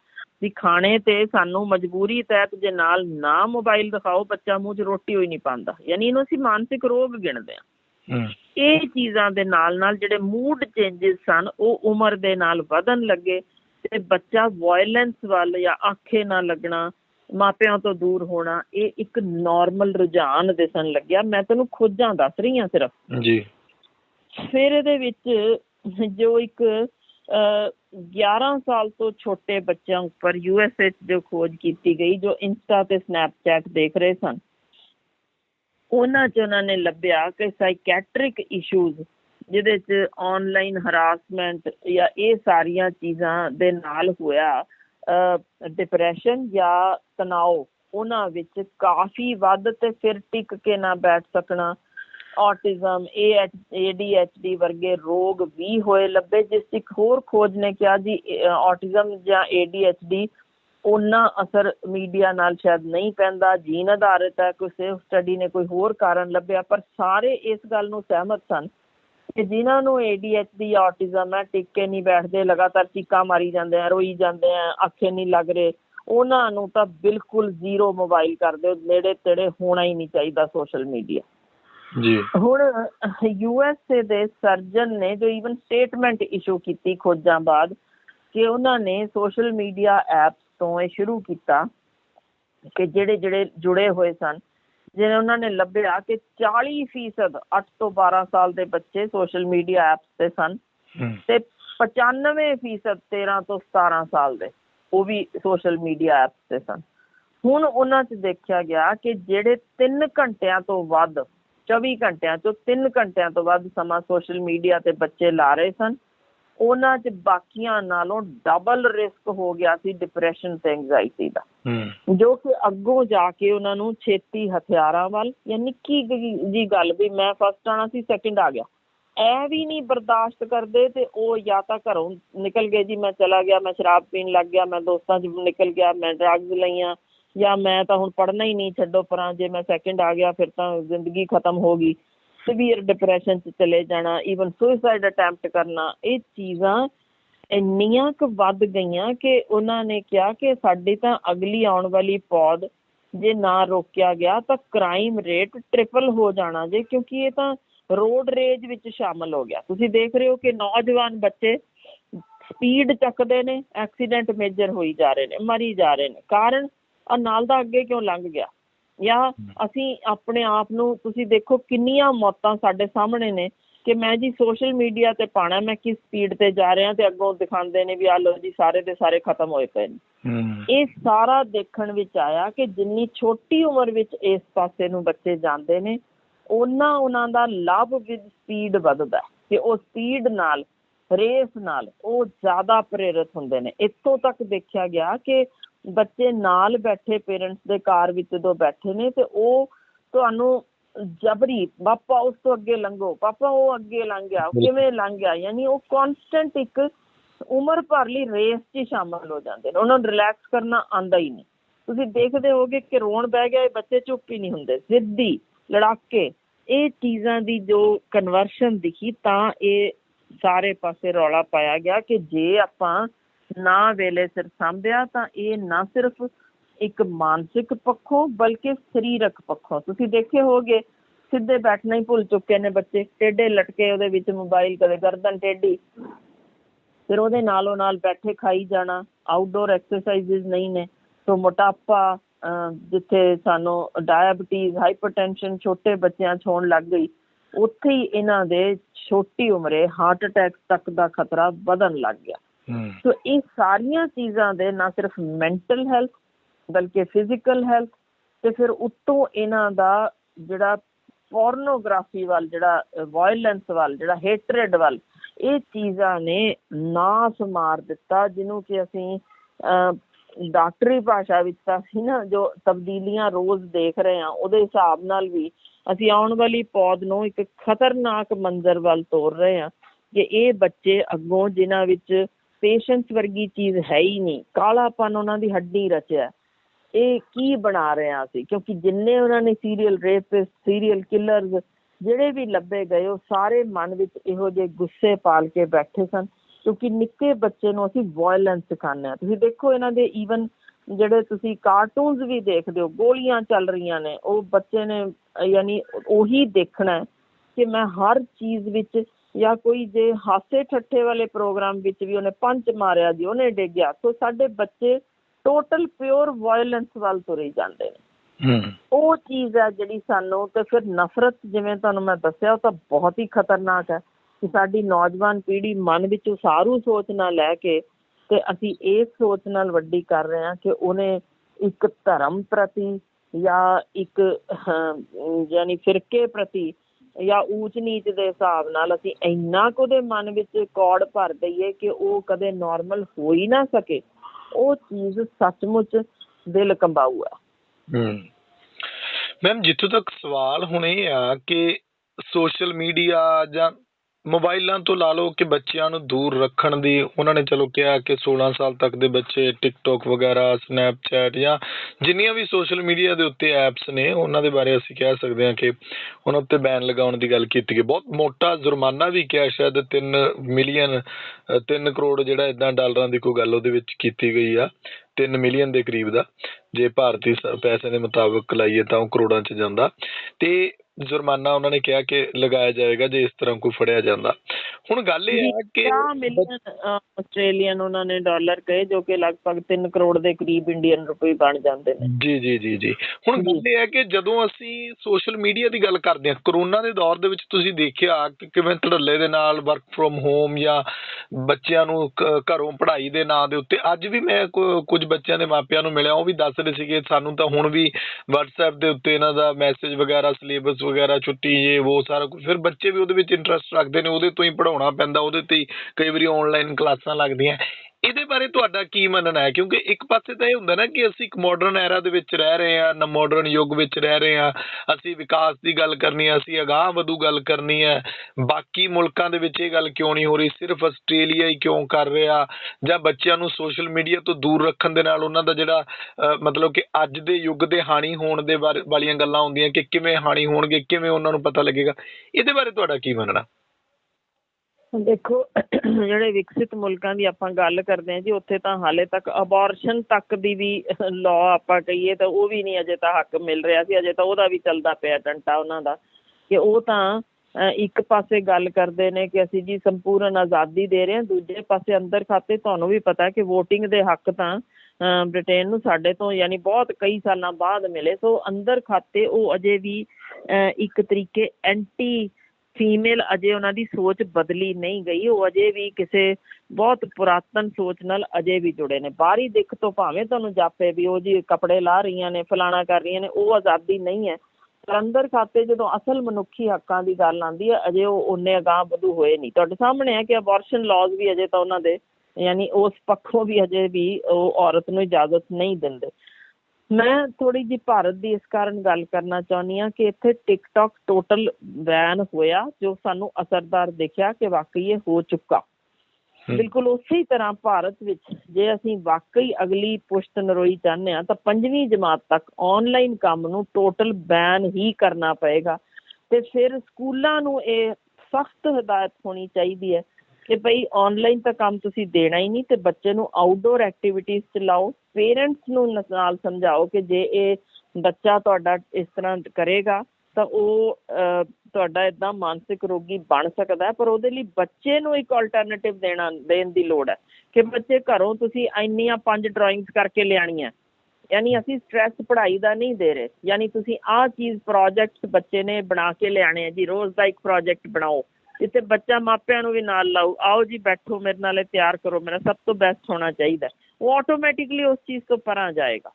ਵੀ ਖਾਣੇ ਤੇ ਸਾਨੂੰ ਮਜਬੂਰੀ ਤਹਿਤ ਜੇ ਨਾਲ ਨਾ ਮੋਬਾਈਲ ਦਿਖਾਓ ਬੱਚਾ ਮੂੰਹ 'ਚ ਰੋਟੀ ਹੋਈ ਨਹੀਂ ਪਾਉਂਦਾ। ਯਾਨੀ ਇਹਨੂੰ ਅਸੀਂ ਮਾਨਸਿਕ ਰੋਗ ਗਿਣਦੇ ਹਾਂ। ਇਹ ਚੀਜ਼ਾਂ ਦੇ ਨਾਲ ਨਾਲ ਜਿਹੜੇ ਮੂਡ ਚੇਂਜਸ ਸਨ ਉਹ ਉਮਰ ਦੇ ਨਾਲ ਵਧਣ ਲੱਗੇ ਤੇ ਬੱਚਾ ਵਾਇਲੈਂਸ ਵੱਲ ਜਾਂ ਆਖੇ ਨਾ ਲੱਗਣਾ ਮਾਪਿਆਂ ਤੋਂ ਦੂਰ ਹੋਣਾ ਇਹ ਇੱਕ ਨਾਰਮਲ ਰੁਝਾਨ ਦਿਸਣ ਲੱਗਿਆ। ਮੈਂ ਤੈਨੂੰ ਖੋਜਾਂ ਦੱਸ ਰਹੀ ਹਾਂ ਸਿਰਫ। ਜੀ। ਫਿਰ ਇਹਦੇ ਵਿੱਚ ਜੋ ਇੱਕ 11 ਸਾਲ ਤੋਂ ਛੋਟੇ ਬੱਚਿਆਂ ਉੱਪਰ ਯੂਐਸਏ ਜੋ ਖੋਜ ਕੀਤੀ ਗਈ, ਜੋ ਇੰਸਟਾ ਤੇ ਸਨੈਪਚੈਟ ਦੇਖ ਰਹੇ ਸਨ, ਉਹਨਾਂ 'ਚ ਉਹਨਾਂ ਨੇ ਲੱਭਿਆ ਕਿ ਸਾਈਕੈਟ੍ਰਿਕ ਇਸ਼ੂਜ਼ ਜਿਹਦੇ 'ਚ ਆਨਲਾਈਨ ਹਰਾਸਮੈਂਟ ਜਾਂ ਇਹ ਸਾਰੀਆਂ ਚੀਜ਼ਾਂ ਦੇ ਨਾਲ ਹੋਇਆ ਡਿਪਰੈਸ਼ਨ ਜਾਂ ਤਣਾਅ ਉਹਨਾਂ ਵਿੱਚ ਕਾਫੀ ਵੱਧ ਤੇ ਫਿਰ ਟਿਕ ਕੇ ਨਾ ਬੈਠ ਸਕਣਾ ਆਟਿਜ਼ਮ ADHD ਵਰਗੇ ਰੋਗ ਵੀ ਹੋਏ ਲੱਭੇ, ਜਿਸ ਇੱਕ ਹੋਰ ਖੋਜ ਨੇ ਕਿਹਾ ਜੀ ਆਟਿਜ਼ਮ ਜਾਂ ADHD ਉਹਨਾਂ ਅਸਰ ਮੀਡੀਆ ਨਾਲ ਸ਼ਾਇਦ ਨਹੀਂ ਪੈਂਦਾ ਜੀਨ ਆਧਾਰਿਤ ਹੈ ਕਿਸੇ ਸਟੱਡੀ ਨੇ ਕੋਈ ਹੋਰ ਕਾਰਨ ਲੱਭਿਆ, ਪਰ ਸਾਰੇ ਇਸ ਗੱਲ ਨੂੰ ਸਹਿਮਤ ਸਨ ਕਿ ਜਿਨ੍ਹਾਂ ਨੂੰ ADHD ਆਟਿਜ਼ਮ ਹੈ, ਟਿਕ ਕੇ ਨਹੀਂ ਬੈਠਦੇ, ਲਗਾਤਾਰ ਚੀਕਾਂ ਮਾਰੀ ਜਾਂਦੇ ਆ, ਰੋਈ ਜਾਂਦੇ ਆ ਅੱਖੇ ਨਹੀਂ ਲੱਗ ਰਹੇ, ਉਹਨਾਂ ਨੂੰ ਤਾਂ ਬਿਲਕੁਲ ਜ਼ੀਰੋ ਮੋਬਾਈਲ ਕਰ ਦਿਓ, ਨੇੜੇ ਤੇੜੇ ਹੋਣਾ ਹੀ ਨਹੀਂ ਚਾਹੀਦਾ ਸੋਸ਼ਲ ਮੀਡੀਆ ਜੀ। ਹੁਣ ਯੂਐਸਏ ਦੇ ਸਰਜਨ ਨੇ ਜੋ ਈਵਨ ਸਟੇਟਮੈਂਟ ਇਸ਼ੂ ਕੀਤੀ ਖੋਜਾਂ ਬਾਅਦ ਕਿ ਉਹਨਾਂ ਨੇ ਸੋਸ਼ਲ ਮੀਡੀਆ ਐਪਸ ਤੋਂ ਇਹ ਸ਼ੁਰੂ ਕੀਤਾ ਕਿ ਜਿਹੜੇ ਜਿਹੜੇ ਜੁੜੇ ਹੋਏ ਸਨ ਜਿਵੇਂ ਉਹਨਾਂ ਨੇ ਲੱਭਿਆ ਕਿ 40% 8 ਤੋਂ 12 ਸਾਲ ਦੇ ਬੱਚੇ ਸੋਸ਼ਲ ਮੀਡੀਆ ਐਪਸ ਤੇ ਸਨ ਤੇ 95% 13 ਤੋਂ 17 ਸਾਲ ਦੇ ਉਹ ਵੀ ਸੋਸ਼ਲ ਮੀਡੀਆ ਐਪਸ ਤੇ ਸਨ। ਹੁਣ ਉਹਨਾਂ 'ਚ ਦੇਖਿਆ ਗਿਆ ਕਿ ਜਿਹੜੇ 3 ਘੰਟਿਆਂ ਤੋਂ ਵੱਧ 24 ਘੰਟਿਆਂ ਤੋਂ 3 ਘੰਟਿਆਂ ਤੋਂ ਵੱਧ ਸਮਾਂ ਸੋਸ਼ਲ ਮੀਡੀਆ ਤੇ ਬੱਚੇ ਲਾ ਰਹੇ ਸਨ। ਉਹਨਾਂ 'ਚ ਬਾਕੀਆਂ ਨਾਲੋਂ ਡਬਲ ਰਿਸਕ ਹੋ ਗਿਆ ਸੀ ਡਿਪਰੈਸ਼ਨ ਤੇ ਐਂਜ਼ਾਈਟੀ ਦਾ। ਜੋ ਕਿ ਅੱਗੋਂ ਜਾ ਕੇ ਉਹਨਾਂ ਨੂੰ ਛੇਤੀ ਹਥਿਆਰਾਂ ਵੱਲ ਜਾਂ ਨਿੱਕੀ ਜੀ ਗੱਲ ਵੀ ਮੈਂ ਫਸਟ ਆਣਾ ਸੀ ਸੈਕਿੰਡ ਆ ਗਿਆ। ਐ ਵੀ ਨਹੀਂ ਬਰਦਾਸ਼ਤ ਕਰਦੇ ਤੇ ਉਹ ਜਾਂ ਤਾਂ ਘਰੋਂ ਨਿਕਲ ਗਏ ਜੀ ਮੈਂ ਚਲਾ ਗਿਆ ਮੈਂ ਸ਼ਰਾਬ ਪੀਣ ਲੱਗ ਗਿਆ ਮੈਂ ਦੋਸਤਾਂ 'ਚ ਨਿਕਲ ਗਿਆ ਮੈਂ ਡਰੱਗਸ ਲਈਆਂ ਜਾਂ ਮੈਂ ਤਾਂ ਹੁਣ ਪੜ੍ਹਨਾ ਹੀ ਨਹੀਂ ਛੱਡੋ ਪਰਾਂ, ਜੇ ਮੈਂ ਸੈਕਿੰਡ ਆ ਗਿਆ ਫਿਰ ਤਾਂ ਜ਼ਿੰਦਗੀ ਖਤਮ ਹੋ ਗਈ। ਸਿਵੀਅਰ ਡਿਪਰੈਸ਼ਨ 'ਚ ਚਲੇ ਜਾਣਾ ਈਵਨ ਸੁਸਾਈਡ ਅਟੈਂਪਟ ਕਰਨਾ, ਇਹ ਚੀਜ਼ਾਂ ਇੰਨੀਆਂ ਕੁ ਵੱਧ ਗਈਆਂ ਕਿ ਉਹਨਾਂ ਨੇ ਕਿਹਾ ਕਿ ਸਾਡੀ ਤਾਂ ਅਗਲੀ ਆਉਣ ਵਾਲੀ ਪੌਦ ਜੇ ਨਾ ਰੋਕਿਆ ਗਿਆ ਤਾਂ ਕ੍ਰਾਈਮ ਰੇਟ ਟ੍ਰਿਪਲ ਹੋ ਜਾਣਾ ਜੇ, ਕਿਉਂਕਿ ਇਹ ਤਾਂ ਰੋਡ ਰੇਜ ਵਿੱਚ ਸ਼ਾਮਲ ਹੋ ਗਿਆ। ਤੁਸੀਂ ਦੇਖ ਰਹੇ ਹੋ ਕਿ ਨੌਜਵਾਨ ਬੱਚੇ ਸਪੀਡ ਚੱਕਦੇ ਨੇ ਐਕਸੀਡੈਂਟ ਮੇਜਰ ਹੋਈ ਜਾ ਰਹੇ ਨੇ, ਮਰੀ ਜਾ ਰਹੇ ਨੇ। ਕਾਰਨ ਆ ਨਾਲ ਦਾ ਅੱਗੇ ਕਿਉਂ ਲੰਘ ਗਿਆ? ਜਾਂ ਅਸੀਂ ਆਪਣੇ ਆਪ ਨੂੰ ਤੁਸੀਂ ਦੇਖੋ ਕਿੰਨੀਆਂ ਮੌਤਾਂ ਸਾਡੇ ਸਾਹਮਣੇ ਨੇ ਕਿ ਮੈਂ ਜੀ ਸੋਸ਼ਲ ਮੀਡੀਆ ਤੇ ਪਾਣਾ ਮੈਂ ਕਿਸ ਸਪੀਡ ਤੇ ਜਾ ਰਿਹਾ ਤੇ ਅੱਗੋਂ ਦਿਖਾਉਂਦੇ ਨੇ ਵੀ ਆ ਲੋ ਜੀ ਸਾਰੇ ਦੇ ਸਾਰੇ ਖਤਮ ਹੋਏ ਪਏ ਨੇ। ਇਹ ਸਾਰਾ ਦੇਖਣ ਵਿੱਚ ਆਇਆ ਕਿ ਜਿੰਨੀ ਛੋਟੀ ਉਮਰ ਵਿੱਚ ਇਸ ਪਾਸੇ ਨੂੰ ਬੱਚੇ ਜਾਂਦੇ ਨੇ ਉਹਨਾਂ ਉਹਨਾਂ ਦਾ ਲਵ ਵਿਦ ਸਪੀਡ ਵੱਧਦਾ ਕਿ ਉਹ ਸਪੀਡ ਨਾਲ ਰੇਸ ਨਾਲ ਉਹ ਜ਼ਿਆਦਾ ਪ੍ਰੇਰਿਤ ਹੁੰਦੇ ਨੇ। ਇੱਥੋਂ ਤੱਕ ਦੇਖਿਆ ਗਿਆ ਕਿ ਬੱਚੇ ਨਾਲ ਬੈਠੇ ਪੇਰੈਂਟਸ ਦੇ ਕਾਰ ਵਿੱਚ ਜਦੋਂ ਬੈਠੇ ਨੇ ਤੇ ਉਹ ਤੁਹਾਨੂੰ ਜਬਰੀ ਪਾਪਾ ਉਸ ਤੋਂ ਅੱਗੇ ਲੰਘੋ ਪਾਪਾ ਉਹ ਅੱਗੇ ਲੰਘ ਗਿਆ ਕਿਵੇਂ ਲੰਘ ਗਿਆ? ਯਾਨੀ ਉਹ ਕਨਸਟੈਂਟ ਇੱਕ ਉਮਰ ਭਰ ਲਈ ਰੇਸ 'ਚ ਸ਼ਾਮਲ ਹੋ ਜਾਂਦੇ ਨੇ। ਉਹਨਾਂ ਨੂੰ ਰਿਲੈਕਸ ਕਰਨਾ ਆਂਦਾ ਹੀ ਨਹੀਂ। ਤੁਸੀਂ ਦੇਖਦੇ ਹੋਗੇ ਕਿ ਰੋਣ ਬਹਿ ਗਿਆ ਇਹ ਬੱਚੇ ਚੁੱਪ ਹੀ ਨਹੀਂ ਹੁੰਦੇ। ਸਿੱਧੀ ਲੜਾਕੇ ਇਹ ਚੀਜ਼ਾਂ ਦੀ ਜੋ ਕਨਵਰਸ਼ਨ ਦਿਖੀ ਤਾਂ ਇਹ ਸਾਰੇ ਪਾਸੇ ਰੌਲਾ ਪਾਇਆ ਗਿਆ ਕਿ ਜੇ ਆਪਾਂ ਨਾ ਵੇਲੇ ਸਿਰ ਸਾਂਭਿਆ ਤਾਂ ਇਹ ਨਾ ਸਿਰਫ ਇੱਕ ਮਾਨਸਿਕ ਪੱਖੋਂ ਬਲਕਿ ਸਰੀਰਕ ਪੱਖੋਂ। ਤੁਸੀਂ ਦੇਖੇ ਹੋਗੇ ਸਿੱਧੇ ਬੈਠਣਾ ਹੀ ਭੁੱਲ ਚੁੱਕੇ ਨੇ ਬੱਚੇ। ਟੇਢੇ ਲਟਕੇ ਉਹਦੇ ਵਿੱਚ ਮੋਬਾਈਲ ਕਦੇ ਗਰਦਨ ਟੇਢੀ, ਫਿਰ ਉਹਦੇ ਨਾਲੋਂ ਨਾਲ ਬੈਠੇ ਖਾਈ ਜਾਣਾ। ਆਊਟਡੋਰ ਐਕਸਰਸਾਈਜ਼ਸ ਨਹੀਂ ਨੇ। ਸੋ ਮੋਟਾਪਾ ਜਿੱਥੇ ਸਾਨੂੰ ਡਾਇਬੀਟੀਜ਼ ਹਾਈਪਰਟੈਂਸ਼ਨ ਛੋਟੇ ਬੱਚਿਆਂ 'ਚ ਹੋਣ ਲੱਗ ਗਈ, ਉੱਥੇ ਹੀ ਇਹਨਾਂ ਦੇ ਛੋਟੀ ਉਮਰੇ ਹਾਰਟ ਅਟੈਕ ਤੱਕ ਦਾ ਖਤਰਾ ਵਧਣ ਲੱਗ ਗਿਆ। ਸੋ ਇਹ ਸਾਰੀਆਂ ਚੀਜ਼ਾਂ ਦੇ ਨਾ ਸਿਰਫ ਮੈਂਟਲ ਹੈਲਥ ਬਲਕਿ ਫਿਜ਼ੀਕਲ ਹੈਲਥ ਤੇ ਫਿਰ ਉੱਤੋਂ ਇਹਨਾਂ ਦਾ ਜਿਹੜਾ ਪੋਰਨੋਗ੍ਰਾਫੀ ਵੱਲ, ਜਿਹੜਾ ਵਾਇਲੈਂਸ ਵੱਲ, ਜਿਹੜਾ ਹੇਟਰੇਡ ਵੱਲ, ਇਹ ਚੀਜ਼ਾਂ ਨੇ ਨਾਸ ਮਾਰ ਦਿੱਤਾ, ਜਿਹਨੂੰ ਕਿ ਅਸੀਂ ਡਾਕਟਰੀ ਭਾਸ਼ਾ ਵਿੱਚ ਤਾਂ ਅਸੀਂ ਨਾ ਜੋ ਤਬਦੀਲੀਆਂ ਰੋਜ਼ ਦੇਖ ਰਹੇ ਹਾਂ, ਉਹਦੇ ਹਿਸਾਬ ਨਾਲ ਵੀ ਅਸੀਂ ਆਉਣ ਵਾਲੀ ਪੌਦ ਨੂੰ ਇੱਕ ਖਤਰਨਾਕ ਮੰਜ਼ਰ ਵੱਲ ਤੋਰ ਰਹੇ ਹਾਂ ਕਿ ਇਹ ਬੱਚੇ ਅੱਗੋਂ ਜਿਨ੍ਹਾਂ ਵਿੱਚ ਪੇਸ਼ੈਂਸ ਵਰਗੀ ਚੀਜ਼ ਹੈ ਹੀ ਨਹੀਂ। ਕਾਲਾਪਨ ਉਹਨਾਂ ਦੀ ਹੱਡੀ ਰਚਿਆ ਇਹ ਕੀ ਬਣਾ ਰਹੇ ਹਾਂ ਅਸੀਂ ਕਿਉਂਕਿ ਜਿੰਨੇ ਉਹਨਾਂ ਨੇ ਸੀਰੀਅਲ ਰੇਪਿਸਟ ਸੀਰੀਅਲ ਕਿਲਰਸ ਜਿਹੜੇ ਵੀ ਲੱਭੇ ਗਏ, ਉਹ ਸਾਰੇ ਮਨ ਵਿੱਚ ਇਹੋ ਜਿਹੇ ਗੁੱਸੇ ਪਾਲ ਕੇ ਬੈਠੇ ਸਨ। ਕਿਉਂਕਿ ਨਿੱਕੇ ਬੱਚੇ ਨੂੰ ਅਸੀਂ ਵਾਇਲੈਂਸ ਸਿਖਾਉਂਦੇ ਹਾਂ। ਤੁਸੀਂ ਦੇਖੋ ਇਹਨਾਂ ਦੇ ਈਵਨ ਜਿਹੜੇ ਤੁਸੀਂ ਕਾਰਟੂਨਸ ਵੀ ਦੇਖਦੇ ਹੋ, ਗੋਲੀਆਂ ਚੱਲ ਰਹੀਆਂ ਨੇ, ਉਹ ਬੱਚੇ ਨੇ ਯਾਨੀ ਉਹੀ ਦੇਖਣਾ ਕਿ ਮੈਂ ਹਰ ਚੀਜ਼ ਵਿੱਚ ਜਾਂ ਕੋਈ ਜੇ ਹਾਸੇ ਠੱਠੇ ਵਾਲੇ ਪ੍ਰੋਗਰਾਮ ਵਿੱਚ ਵੀ ਉਹਨੇ ਪੰਚ ਮਾਰਿਆ ਜੀ ਉਹਨੇ ਡਿੱਗਿਆ ਸੋ ਸਾਡੇ ਬੱਚੇ ਟੋਟਲ ਪਿਓਰ ਵਾਇਲੈਂਸ ਵੱਲ ਤੁਰੇ ਜਾਂਦੇ ਨੇ। ਉਹ ਚੀਜ਼ ਹੈ ਜਿਹੜੀ ਸਾਨੂੰ ਤੇ ਫਿਰ ਨਫ਼ਰਤ ਜਿਵੇਂ ਤੁਹਾਨੂੰ ਮੈਂ ਦੱਸਿਆ ਉਹ ਤਾਂ ਬਹੁਤ ਹੀ ਖਤਰਨਾਕ ਹੈ ਕਿ ਸਾਡੀ ਨੌਜਵਾਨ ਪੀੜ੍ਹੀ ਮਨ ਵਿੱਚ ਉਸਾਰੂ ਸੋਚ ਨਾ ਲੈ ਕੇ ਤੇ ਅਸੀਂ ਇਸ ਸੋਚ ਨਾਲ ਵੱਡੀ ਕਰ ਰਹੇ ਹਾਂ ਕਿ ਉਹਨੇ ਇੱਕ ਧਰਮ ਪ੍ਰਤੀ ਜਾਂ ਇੱਕ ਯਾਨੀ ਫਿਰਕੇ ਪ੍ਰਤੀ ਜਾਂ ਊਚ ਨੀਚ ਦੇ ਹਿਸਾਬ ਨਾਲ ਅਸੀਂ ਇੰਨਾ ਕੁ ਉਹਦੇ ਮਨ ਵਿੱਚ ਕੌੜ ਭਰ ਦਈਏ ਕਿ ਉਹ ਕਦੇ ਨਾਰਮਲ ਹੋ ਹੀ ਨਾ ਸਕੇ, ਉਹ ਚੀਜ਼ ਸੱਚਮੁੱਚ ਦਿਲ ਕੰਬਾਊ ਹੈ ਹੂੰ। ਮੈਮ ਜਿੱਥੋਂ ਤੱਕ ਸਵਾਲ ਹੁਣ ਇਹ ਆ ਕਿ ਸੋਸ਼ਲ ਮੀਡੀਆ ਜਾਂ ਮੋਬਾਈਲਾਂ ਤੋਂ ਲਾ ਲਓ ਕਿ ਬੱਚਿਆਂ ਨੂੰ ਦੂਰ ਰੱਖਣ ਦੀ, ਉਹਨਾਂ ਨੇ ਚਲੋ ਕਿਹਾ ਕਿ 16 ਸਾਲ ਤੱਕ ਦੇ ਬੱਚੇ ਟਿਕਟੋਕ ਵਗੈਰਾ ਸਨੈਪਚੈਟ ਜਾਂ ਜਿੰਨੀਆਂ ਵੀ ਸੋਸ਼ਲ ਮੀਡੀਆ ਦੇ ਉੱਤੇ ਐਪਸ ਨੇ, ਉਹਨਾਂ ਦੇ ਬਾਰੇ ਅਸੀਂ ਕਹਿ ਸਕਦੇ ਹਾਂ ਕਿ ਉਹਨਾਂ ਉੱਤੇ ਬੈਨ ਲਗਾਉਣ ਦੀ ਗੱਲ ਕੀਤੀ ਗਈ। ਬਹੁਤ ਮੋਟਾ ਜੁਰਮਾਨਾ ਵੀ ਕਿਹਾ, ਸ਼ਾਇਦ 3 ਮਿਲੀਅਨ 3 ਕਰੋੜ ਜਿਹੜਾ ਇਦਾਂ ਡਾਲਰਾਂ ਦੀ ਕੋਈ ਗੱਲ ਉਹਦੇ ਵਿੱਚ ਕੀਤੀ ਗਈ ਆ 3 ਮਿਲੀਅਨ ਦੇ ਕਰੀਬ ਦਾ, ਜੇ ਭਾਰਤੀ ਸ- ਪੈਸੇ ਦੇ ਮੁਤਾਬਕ ਲਾਈਏ ਤਾਂ ਉਹ ਕਰੋੜਾਂ 'ਚ ਜਾਂਦਾ। ਤੇ ਜੁਰਮਾਨਾ ਉਹਨਾਂ ਨੇ ਕਿਹਾ ਕਿ ਲਗਾਇਆ ਜਾਏਗਾ ਜੇ ਇਸ ਤਰ੍ਹਾਂ ਕੋਈ ਫੜਿਆ ਜਾਂਦਾ। ਹੁਣ ਗੱਲ ਇਹ ਹੈ ਕਿ 50 ਮਿਲੀਅਨ ਆਸਟ੍ਰੇਲੀਅਨ ਉਹਨਾਂ ਨੇ ਡਾਲਰ ਕਹੇ ਜੋ ਕਿ ਲਗਭਗ 3 ਕਰੋੜ ਦੇ ਕਰੀਬ ਇੰਡੀਅਨ ਰੁਪਏ ਬਣ ਜਾਂਦੇ ਨੇ। ਜੀ ਜੀ ਜੀ ਜੀ। ਹੁਣ ਗੱਲ ਇਹ ਹੈ ਕਿ ਜਦੋਂ ਅਸੀਂ ਸੋਸ਼ਲ ਮੀਡੀਆ ਦੀ ਗੱਲ ਕਰਦੇ ਹਾਂ ਕਰੋਨਾ ਦੇ ਦੌਰ ਦੇ ਵਿੱਚ ਤੁਸੀਂ ਦੇਖਿਆ ਕਿ ਕਿਵੇਂ ਧੜੱਲੇ ਦੇ ਨਾਲ ਵਰਕ ਫਰੋਮ ਹੋਮ ਜਾਂ ਬੱਚਿਆਂ ਨੂੰ ਘਰੋਂ ਪੜ੍ਹਾਈ ਦੇ ਨਾਂ ਦੇ ਉੱਤੇ ਅੱਜ ਵੀ ਮੈਂ ਕੁਝ ਬੱਚਿਆਂ ਦੇ ਮਾਪਿਆਂ ਨੂੰ ਮਿਲਿਆ ਉਹ ਵੀ ਦੱਸ ਰਹੇ ਸੀਗੇ ਸਾਨੂੰ ਤਾਂ ਹੁਣ ਵੀ WhatsApp ਦੇ ਉੱਤੇ ਇਹਨਾਂ ਦਾ ਮੈਸੇਜ ਵਗੈਰਾ ਸਿਲੇਬਸ ਵਗੈਰਾ, ਛੁੱਟੀ ਜੇ ਵੋ ਸਾਰਾ ਕੁਝ ਫਿਰ ਬੱਚੇ ਵੀ ਉਹਦੇ ਵਿੱਚ ਇੰਟਰਸਟ ਰੱਖਦੇ ਨੇ, ਉਹਦੇ ਤੋਂ ਹੀ ਪੜਾਉਣਾ ਪੈਂਦਾ, ਉਹਦੇ ਤੇ ਹੀ ਕਈ ਵਾਰੀ ਔਨਲਾਈਨ ਕਲਾਸਾਂ ਲੱਗਦੀਆਂ। ਇਹਦੇ ਬਾਰੇ ਤੁਹਾਡਾ ਕੀ ਮੰਨਣਾ ਹੈ? ਕਿਉਂਕਿ ਇੱਕ ਪਾਸੇ ਤਾਂ ਇਹ ਹੁੰਦਾ ਨਾ ਕਿ ਅਸੀਂ ਇੱਕ ਮਾਡਰਨ ਐਰਾ ਦੇ ਵਿੱਚ ਰਹਿ ਰਹੇ ਹਾਂ ਨਾ ਮਾਡਰਨ ਯੁੱਗ ਵਿੱਚ ਰਹਿ ਰਹੇ ਹਾਂ ਅਸੀਂ ਵਿਕਾਸ ਦੀ ਗੱਲ ਕਰਨੀ ਹੈ ਅਸੀਂ ਅਗਾਹ ਵਧੂ ਗੱਲ ਕਰਨੀ ਹੈ। ਬਾਕੀ ਮੁਲਕਾਂ ਦੇ ਵਿੱਚ ਇਹ ਗੱਲ ਕਿਉਂ ਨਹੀਂ ਹੋ ਰਹੀ? ਸਿਰਫ ਆਸਟ੍ਰੇਲੀਆ ਹੀ ਕਿਉਂ ਕਰ ਰਿਹਾ? ਜਾਂ ਬੱਚਿਆਂ ਨੂੰ ਸੋਸ਼ਲ ਮੀਡੀਆ ਤੋਂ ਦੂਰ ਰੱਖਣ ਦੇ ਨਾਲ ਉਹਨਾਂ ਦਾ ਜਿਹੜਾ ਅਹ, ਮਤਲਬ ਕਿ ਅੱਜ ਦੇ ਯੁੱਗ ਦੇ ਹਾਣੀ ਹੋਣ ਦੇ ਬਾਰੇ ਵਾਲੀਆਂ ਗੱਲਾਂ ਹੁੰਦੀਆਂ ਕਿ ਕਿਵੇਂ ਹਾਣੀ ਹੋਣਗੇ ਕਿਵੇਂ ਉਹਨਾਂ ਨੂੰ ਪਤਾ ਲੱਗੇਗਾ? ਇਹਦੇ ਬਾਰੇ ਤੁਹਾਡਾ ਕੀ ਮੰਨਣਾ? ਦੇਖੋ, ਜਿਹੜੇ ਵਿਕਸਿਤ ਮੁਲਕਾਂ ਦੀ ਆਪਾਂ ਗੱਲ ਕਰਦੇ ਹਾਂ ਜੀ, ਉੱਥੇ ਤਾਂ ਹਾਲੇ ਤੱਕ ਅਬੋਰਸ਼ਨ ਤੱਕ ਦੀ ਵੀ ਲਾਅ ਆਪਾਂ ਕਹੀਏ ਤਾਂ ਉਹ ਵੀ ਨਹੀਂ ਅਜੇ ਤਾਂ ਹੱਕ ਮਿਲ ਰਿਹਾ ਸੀ, ਅਜੇ ਤਾਂ ਉਹਦਾ ਵੀ ਚੱਲਦਾ ਪਿਆ ਟੰਟਾ ਉਹਨਾਂ ਦਾ। ਕਿ ਉਹ ਤਾਂ ਇੱਕ ਪਾਸੇ ਗੱਲ ਕਰਦੇ ਨੇ ਕਿ ਅਸੀਂ ਜੀ ਸੰਪੂਰਨ ਆਜ਼ਾਦੀ ਦੇ ਰਹੇ ਹਾਂ, ਦੂਜੇ ਪਾਸੇ ਅੰਦਰ ਖਾਤੇ ਤੁਹਾਨੂੰ ਵੀ ਪਤਾ ਕਿ VOTING ਦੇ ਹੱਕ ਤਾਂ ਬ੍ਰਿਟੇਨ ਨੂੰ ਸਾਡੇ ਤੋਂ ਯਾਨੀ ਬਹੁਤ ਕਈ ਸਾਲਾਂ ਬਾਅਦ ਮਿਲੇ। ਸੋ ਅੰਦਰ ਖਾਤੇ ਉਹ ਅਜੇ ਵੀ ਇੱਕ ਤਰੀਕੇ ਐਂਟੀ ਫੀਮੇਲ ਅਜੇ ਉਹਨਾਂ ਦੀ ਸੋਚ ਬਦਲੀ ਨਹੀਂ ਗਈ, ਉਹ ਅਜੇ ਵੀ ਕਿਸੇ ਬਹੁਤ ਪੁਰਾਤਨ ਸੋਚ ਨਾਲ ਅਜੇ ਵੀ ਜੁੜੇ ਨੇ। ਬਾਹਰੀ ਦਿੱਖ ਤੋਂ ਭਾਵੇਂ ਤੁਹਾਨੂੰ ਜਾਪੇ ਵੀ ਉਹ ਜੀ ਕੱਪੜੇ ਲਾ ਰਹੀਆਂ ਨੇ, ਫਲਾਣਾ ਕਰ ਰਹੀਆਂ ਨੇ, ਉਹ ਆਜ਼ਾਦੀ ਨਹੀਂ ਹੈ। ਪਰ ਅੰਦਰ ਖਾਤੇ ਜਦੋਂ ਅਸਲ ਮਨੁੱਖੀ ਹੱਕਾਂ ਦੀ ਗੱਲ ਆਉਂਦੀ ਹੈ, ਅਜੇ ਉਹ ਉਹਨੇ ਅਗਾਂਹ ਵਧੂ ਹੋਏ ਨਹੀਂ। ਤੁਹਾਡੇ ਸਾਹਮਣੇ ਹੈ ਕਿ ਅਬੋਰਸ਼ਨ ਲਾਜ਼ ਵੀ ਅਜੇ ਤਾਂ ਉਹਨਾਂ ਦੇ, ਯਾਨੀ ਉਸ ਪੱਖੋਂ ਵੀ ਅਜੇ ਵੀ ਉਹ ਔਰਤ ਨੂੰ ਇਜਾਜ਼ਤ ਨਹੀਂ ਦਿੰਦੇ। ਮੈਂ ਥੋੜੀ ਜਿਹੀ ਭਾਰਤ ਦੀ ਇਸ ਕਾਰਨ ਗੱਲ ਕਰਨਾ ਚਾਹੁੰਦੀ ਹਾਂ ਕਿ ਇੱਥੇ ਟਿਕਟੌਕ ਟੋਟਲ ਬੈਨ ਹੋਇਆ ਜੋ ਸਾਨੂੰ ਅਸਰਦਾਰ ਦਿਖਿਆ ਕਿ ਵਾਕਈ ਇਹ ਹੋ ਚੁੱਕਾ। ਬਿਲਕੁਲ ਉਸੇ ਤਰ੍ਹਾਂ ਭਾਰਤ ਵਿੱਚ ਜੇ ਅਸੀਂ ਵਾਕਈ ਅਗਲੀ ਪੁਸ਼ਤ ਨਰੋਈ ਚਾਹੁੰਦੇ ਹਾਂ ਤਾਂ ਪੰਜਵੀਂ ਜਮਾਤ ਤੱਕ ਆਨਲਾਈਨ ਕੰਮ ਨੂੰ ਟੋਟਲ ਬੈਨ ਹੀ ਕਰਨਾ ਪਏਗਾ ਤੇ ਫਿਰ ਸਕੂਲਾਂ ਨੂੰ ਇਹ ਸਖਤ ਹਦਾਇਤ ਹੋਣੀ ਚਾਹੀਦੀ ਹੈ ਕਿ ਭਈ ਆਨਲਾਈਨ ਤਾਂ ਕੰਮ ਤੁਸੀਂ ਦੇਣਾ ਹੀ ਨਹੀਂ ਤੇ ਬੱਚੇ ਨੂੰ ਆਊਟਡੋਰ ਐਕਟੀਵਿਟੀਜ਼ ਚ ਲਾਓ ਪੇਰੈਂਟਸ ਨੂੰ ਨਾਲ ਸਮਝਾਓ ਕਿ ਜੇ ਇਹ ਬੱਚਾ ਤੁਹਾਡਾ ਇਸ ਤਰ੍ਹਾਂ ਕਰੇਗਾ ਤਾਂ ਉਹ ਤੁਹਾਡਾ ਇਦਾਂ ਮਾਨਸਿਕ ਰੋਗੀ ਬਣ ਸਕਦਾ ਪਰ ਉਹਦੇ ਲਈ ਬੱਚੇ ਨੂੰ ਇੱਕ ਆਲਟਰਨੇਟਿਵ ਦੇਣਾ, ਦੇਣ ਦੀ ਲੋੜ ਹੈ ਕਿ ਬੱਚੇ ਘਰੋਂ ਤੁਸੀਂ ਇੰਨੀਆਂ ਪੰਜ ਡਰਾਇੰਗਸ ਕਰਕੇ ਲਿਆਣੀਆਂ ਯਾਨੀ ਅਸੀਂ ਸਟ੍ਰੈਸ ਪੜ੍ਹਾਈ ਦਾ ਨਹੀਂ ਦੇ ਰਹੇ, ਯਾਨੀ ਤੁਸੀਂ ਆਹ ਚੀਜ਼ ਪ੍ਰੋਜੈਕਟ ਬੱਚੇ ਨੇ ਬਣਾ ਕੇ ਲਿਆਣੇ ਆ ਜੀ, ਰੋਜ਼ ਦਾ ਇੱਕ ਪ੍ਰੋਜੈਕਟ ਬਣਾਓ। ਜਿੱਥੇ ਬੱਚਾ ਮਾਪਿਆਂ ਨੂੰ ਵੀ ਨਾਲ ਲਾਓ ਆਓ ਜੀ ਬੈਠੋ, ਮੇਰੇ ਨਾਲ ਤਿਆਰ ਕਰੋ, ਮੇਰਾ ਸਭ ਤੋਂ ਬੈਸਟ ਹੋਣਾ ਚਾਹੀਦਾ ਉਹ ਆਟੋਮੈਟਿਕਲੀ ਉਸ ਚੀਜ਼ ਤੋਂ ਪਰਾਂ ਜਾਏਗਾ।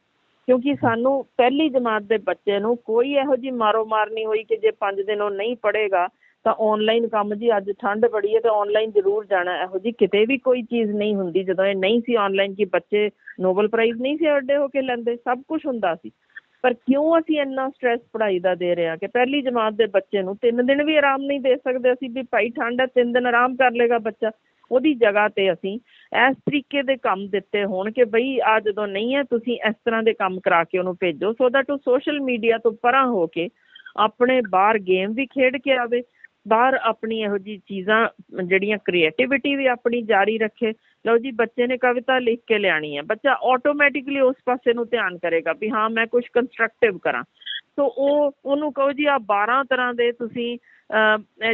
ਕਿਉਂਕਿ ਸਾਨੂੰ ਪਹਿਲੀ ਜਮਾਤ ਦੇ ਬੱਚੇ ਨੂੰ ਕੋਈ ਇਹੋ ਜੀ ਮਾਰੋ ਮਾਰ ਨਹੀਂ ਹੋਈ ਕਿ ਜੇ 5 ਦਿਨ ਉਹ ਨਹੀਂ ਪੜੇਗਾ ਤਾਂ ਆਨਲਾਈਨ ਕੰਮ ਜੀ, ਅੱਜ ਠੰਡ ਬੜੀ ਹੈ, ਤੇ ਆਨਲਾਈਨ ਜ਼ਰੂਰ ਜਾਣਾ ਇਹੋ ਜੀ ਕਿਤੇ ਵੀ ਕੋਈ ਚੀਜ਼ ਨਹੀਂ ਹੁੰਦੀ, ਜਦੋਂ ਇਹ ਨਹੀਂ ਸੀ ਆਨਲਾਈਨ ਕਿ ਬੱਚੇ ਨੋਬਲ ਪ੍ਰਾਈਜ਼ ਨਹੀਂ ਸੀ ਅੱਡੇ ਹੋ ਕੇ ਲੈਂਦੇ, ਸਭ ਕੁਝ ਹੁੰਦਾ ਸੀ। ਪਰ ਕਿਉਂ ਅਸੀਂ ਇੰਨਾ ਸਟ੍ਰੈਸ ਪੜ੍ਹਾਈ ਦਾ ਦੇ ਰਹੇ ਹਾਂ ਕਿ ਪਹਿਲੀ ਜਮਾਤ ਦੇ ਬੱਚੇ ਨੂੰ ਤਿੰਨ ਦਿਨ ਵੀ ਆਰਾਮ ਨਹੀਂ ਦੇ ਸਕਦੇ ਅਸੀਂ ਵੀ ਭਾਈ ਠੰਡ ਹੈ, ਤਿੰਨ ਦਿਨ ਆਰਾਮ ਕਰ ਲੇਗਾ ਬੱਚਾ। ਉਹਦੀ ਜਗ੍ਹਾ ਤੇ ਅਸੀਂ ਇਸ ਤਰੀਕੇ ਦੇ ਕੰਮ ਦਿੱਤੇ ਹੋਣ ਕਿ ਬਈ ਆ ਜਦੋਂ ਨਹੀਂ ਹੈ, ਤੁਸੀਂ ਇਸ ਤਰ੍ਹਾਂ ਦੇ ਕੰਮ ਕਰਾ ਕੇ ਉਹਨੂੰ ਭੇਜੋ। ਸੋ ਦੈਟ ਉਹ ਸੋਸ਼ਲ ਮੀਡੀਆ ਤੋਂ ਪਰਾਂ ਹੋ ਕੇ ਆਪਣੇ ਬਾਹਰ ਗੇਮ ਵੀ ਖੇਡ ਕੇ ਆਵੇ। ਬਾਹਰ ਆਪਣੀ ਇਹੋ ਜੀ ਚੀਜ਼ਾਂ, ਜਿਹੜੀਆਂ ਕ੍ਰੀਏਟੀਵਿਟੀ ਵੀ ਆਪਣੀ ਜਾਰੀ ਰੱਖੇ। ਲਓ ਜੀ, ਬੱਚੇ ਨੇ ਕਵਿਤਾ ਲਿਖ ਕੇ ਲਿਆਣੀ ਹੈ ਬੱਚਾ ਆਟੋਮੈਟਿਕਲੀ ਉਸ ਪਾਸੇ ਨੂੰ ਧਿਆਨ ਕਰੇਗਾ ਵੀ ਹਾਂ, ਮੈਂ ਕੁਝ ਕੰਸਟਰਕਟਿਵ ਕਰਾਂ। ਸੋ ਉਹ, ਉਹਨੂੰ ਕਹੋ ਜੀ ਆ 12 ਤਰ੍ਹਾਂ ਦੇ ਤੁਸੀਂ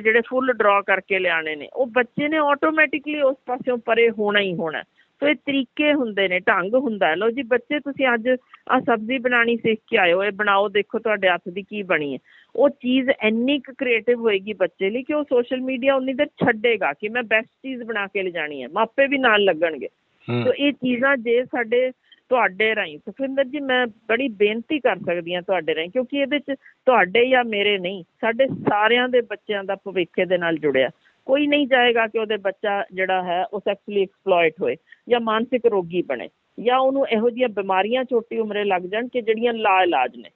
ਜਿਹੜੇ ਫੁੱਲ ਡਰਾ ਕਰਕੇ ਲਿਆਣੇ ਨੇ। ਉਹ ਬੱਚੇ ਨੇ ਆਟੋਮੈਟਿਕਲੀ ਉਸ ਪਾਸਿਓਂ ਪਰੇ ਹੋਣਾ ਹੀ ਹੋਣਾ। ਸੋ ਇਹ ਤਰੀਕੇ ਹੁੰਦੇ ਨੇ ਢੰਗ ਹੁੰਦਾ ਲਓ ਜੀ ਬੱਚੇ ਤੁਸੀਂ ਅੱਜ ਆ ਸਬਜ਼ੀ ਬਣਾਣੀ ਸਿੱਖ ਕੇ ਆਇਓ ਇਹ ਬਣਾਓ ਦੇਖੋ ਤੁਹਾਡੇ ਹੱਥ ਦੀ ਕੀ ਬਣੀ ਹੈ। ਉਹ ਚੀਜ਼ ਇੰਨੀ ਕੁ ਕ੍ਰੀਏਟਿਵ ਹੋਏਗੀ ਬੱਚੇ ਲਈ ਕਿ ਉਹ ਸੋਸ਼ਲ ਮੀਡੀਆ ਉਨੀ ਦੇਰ ਛੱਡੇਗਾ ਕਿ ਮੈਂ ਬੈਸਟ ਚੀਜ਼ ਬਣਾ ਕੇ ਲਿਜਾਣੀ ਹੈ। ਮਾਪੇ ਵੀ ਨਾਲ ਲੱਗਣਗੇ। ਸੋ ਇਹ ਚੀਜ਼ਾਂ ਜੇ ਸਾਡੇ ਤੁਹਾਡੇ ਰਾਹੀਂ ਸੁਖਵਿੰਦਰ ਜੀ ਮੈਂ ਬੜੀ ਬੇਨਤੀ ਕਰ ਸਕਦੀ ਹਾਂ ਤੁਹਾਡੇ ਰਾਹੀਂ ਕਿਉਂਕਿ ਇਹਦੇ ਚ ਤੁਹਾਡੇ ਜਾਂ ਮੇਰੇ ਨਹੀਂ ਸਾਡੇ ਸਾਰਿਆਂ ਦੇ ਬੱਚਿਆਂ ਦਾ ਭਵਿੱਖ ਦੇ ਨਾਲ ਜੁੜਿਆ। ਕੋਈ ਨਹੀਂ ਚਾਹੇਗਾ ਕਿ ਉਹਦੇ ਬੱਚਾ ਜਿਹੜਾ ਹੈ, ਉਹ ਸੈਕਸੁਅਲੀ ਐਕਸਪਲੋਇਟ ਹੋਏ ਜਾਂ ਮਾਨਸਿਕ ਰੋਗੀ ਬਣੇ ਜਾਂ ਉਹਨੂੰ ਇਹੋ ਜਿਹੀਆਂ ਬਿਮਾਰੀਆਂ ਛੋਟੀ ਉਮਰੇ ਲੱਗ ਜਾਣ ਕਿ ਜਿਹੜੀਆਂ ਲਾ ਇਲਾਜ ਨੇ।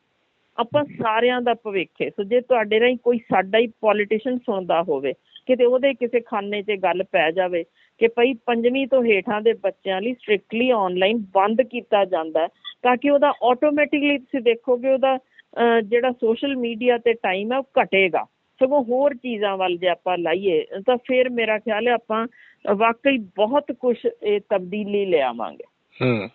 ਆਪਾਂ ਸਾਰਿਆਂ ਦਾ ਭਵਿੱਖ ਹੈ ਸੋ ਜੇ ਤੁਹਾਡੇ ਰਾਹੀਂ ਕੋਈ ਸਾਡਾ ਹੀ ਪੋਲੀਟੀਸ਼ੀਅਨ ਸੁਣਦਾ ਹੋਵੇ, ਕਿਤੇ ਉਹਦੇ ਕਿਸੇ ਖਾਨੇ 'ਚ ਗੱਲ ਪੈ ਜਾਵੇ ਕਿ ਭਈ ਪੰਜਵੀਂ ਤੋਂ ਹੇਠਾਂ ਦੇ ਬੱਚਿਆਂ ਲਈ ਸਟ੍ਰਿਕਟਲੀ ਆਨਲਾਈਨ ਬੰਦ ਕੀਤਾ ਜਾਂਦਾ ਤਾਂ ਕਿ ਉਹਦਾ ਆਟੋਮੈਟਿਕਲੀ ਤੁਸੀਂ ਦੇਖੋਗੇ ਉਹਦਾ ਜਿਹੜਾ ਸੋਸ਼ਲ ਮੀਡੀਆ ਤੇ ਟਾਈਮ ਹੈ, ਉਹ ਘਟੇਗਾ। ਸਗੋਂ ਹੋਰ ਚੀਜ਼ਾਂ ਵੱਲ ਜੇ ਆਪਾਂ ਲਾਈਏ, ਤਾਂ ਫਿਰ ਮੇਰਾ ਖਿਆਲ ਹੈ ਆਪਾਂ ਵਾਕਈ ਬਹੁਤ ਕੁਝ ਇਹ ਤਬਦੀਲੀ ਲਿਆਵਾਂਗੇ ਹੂੰ।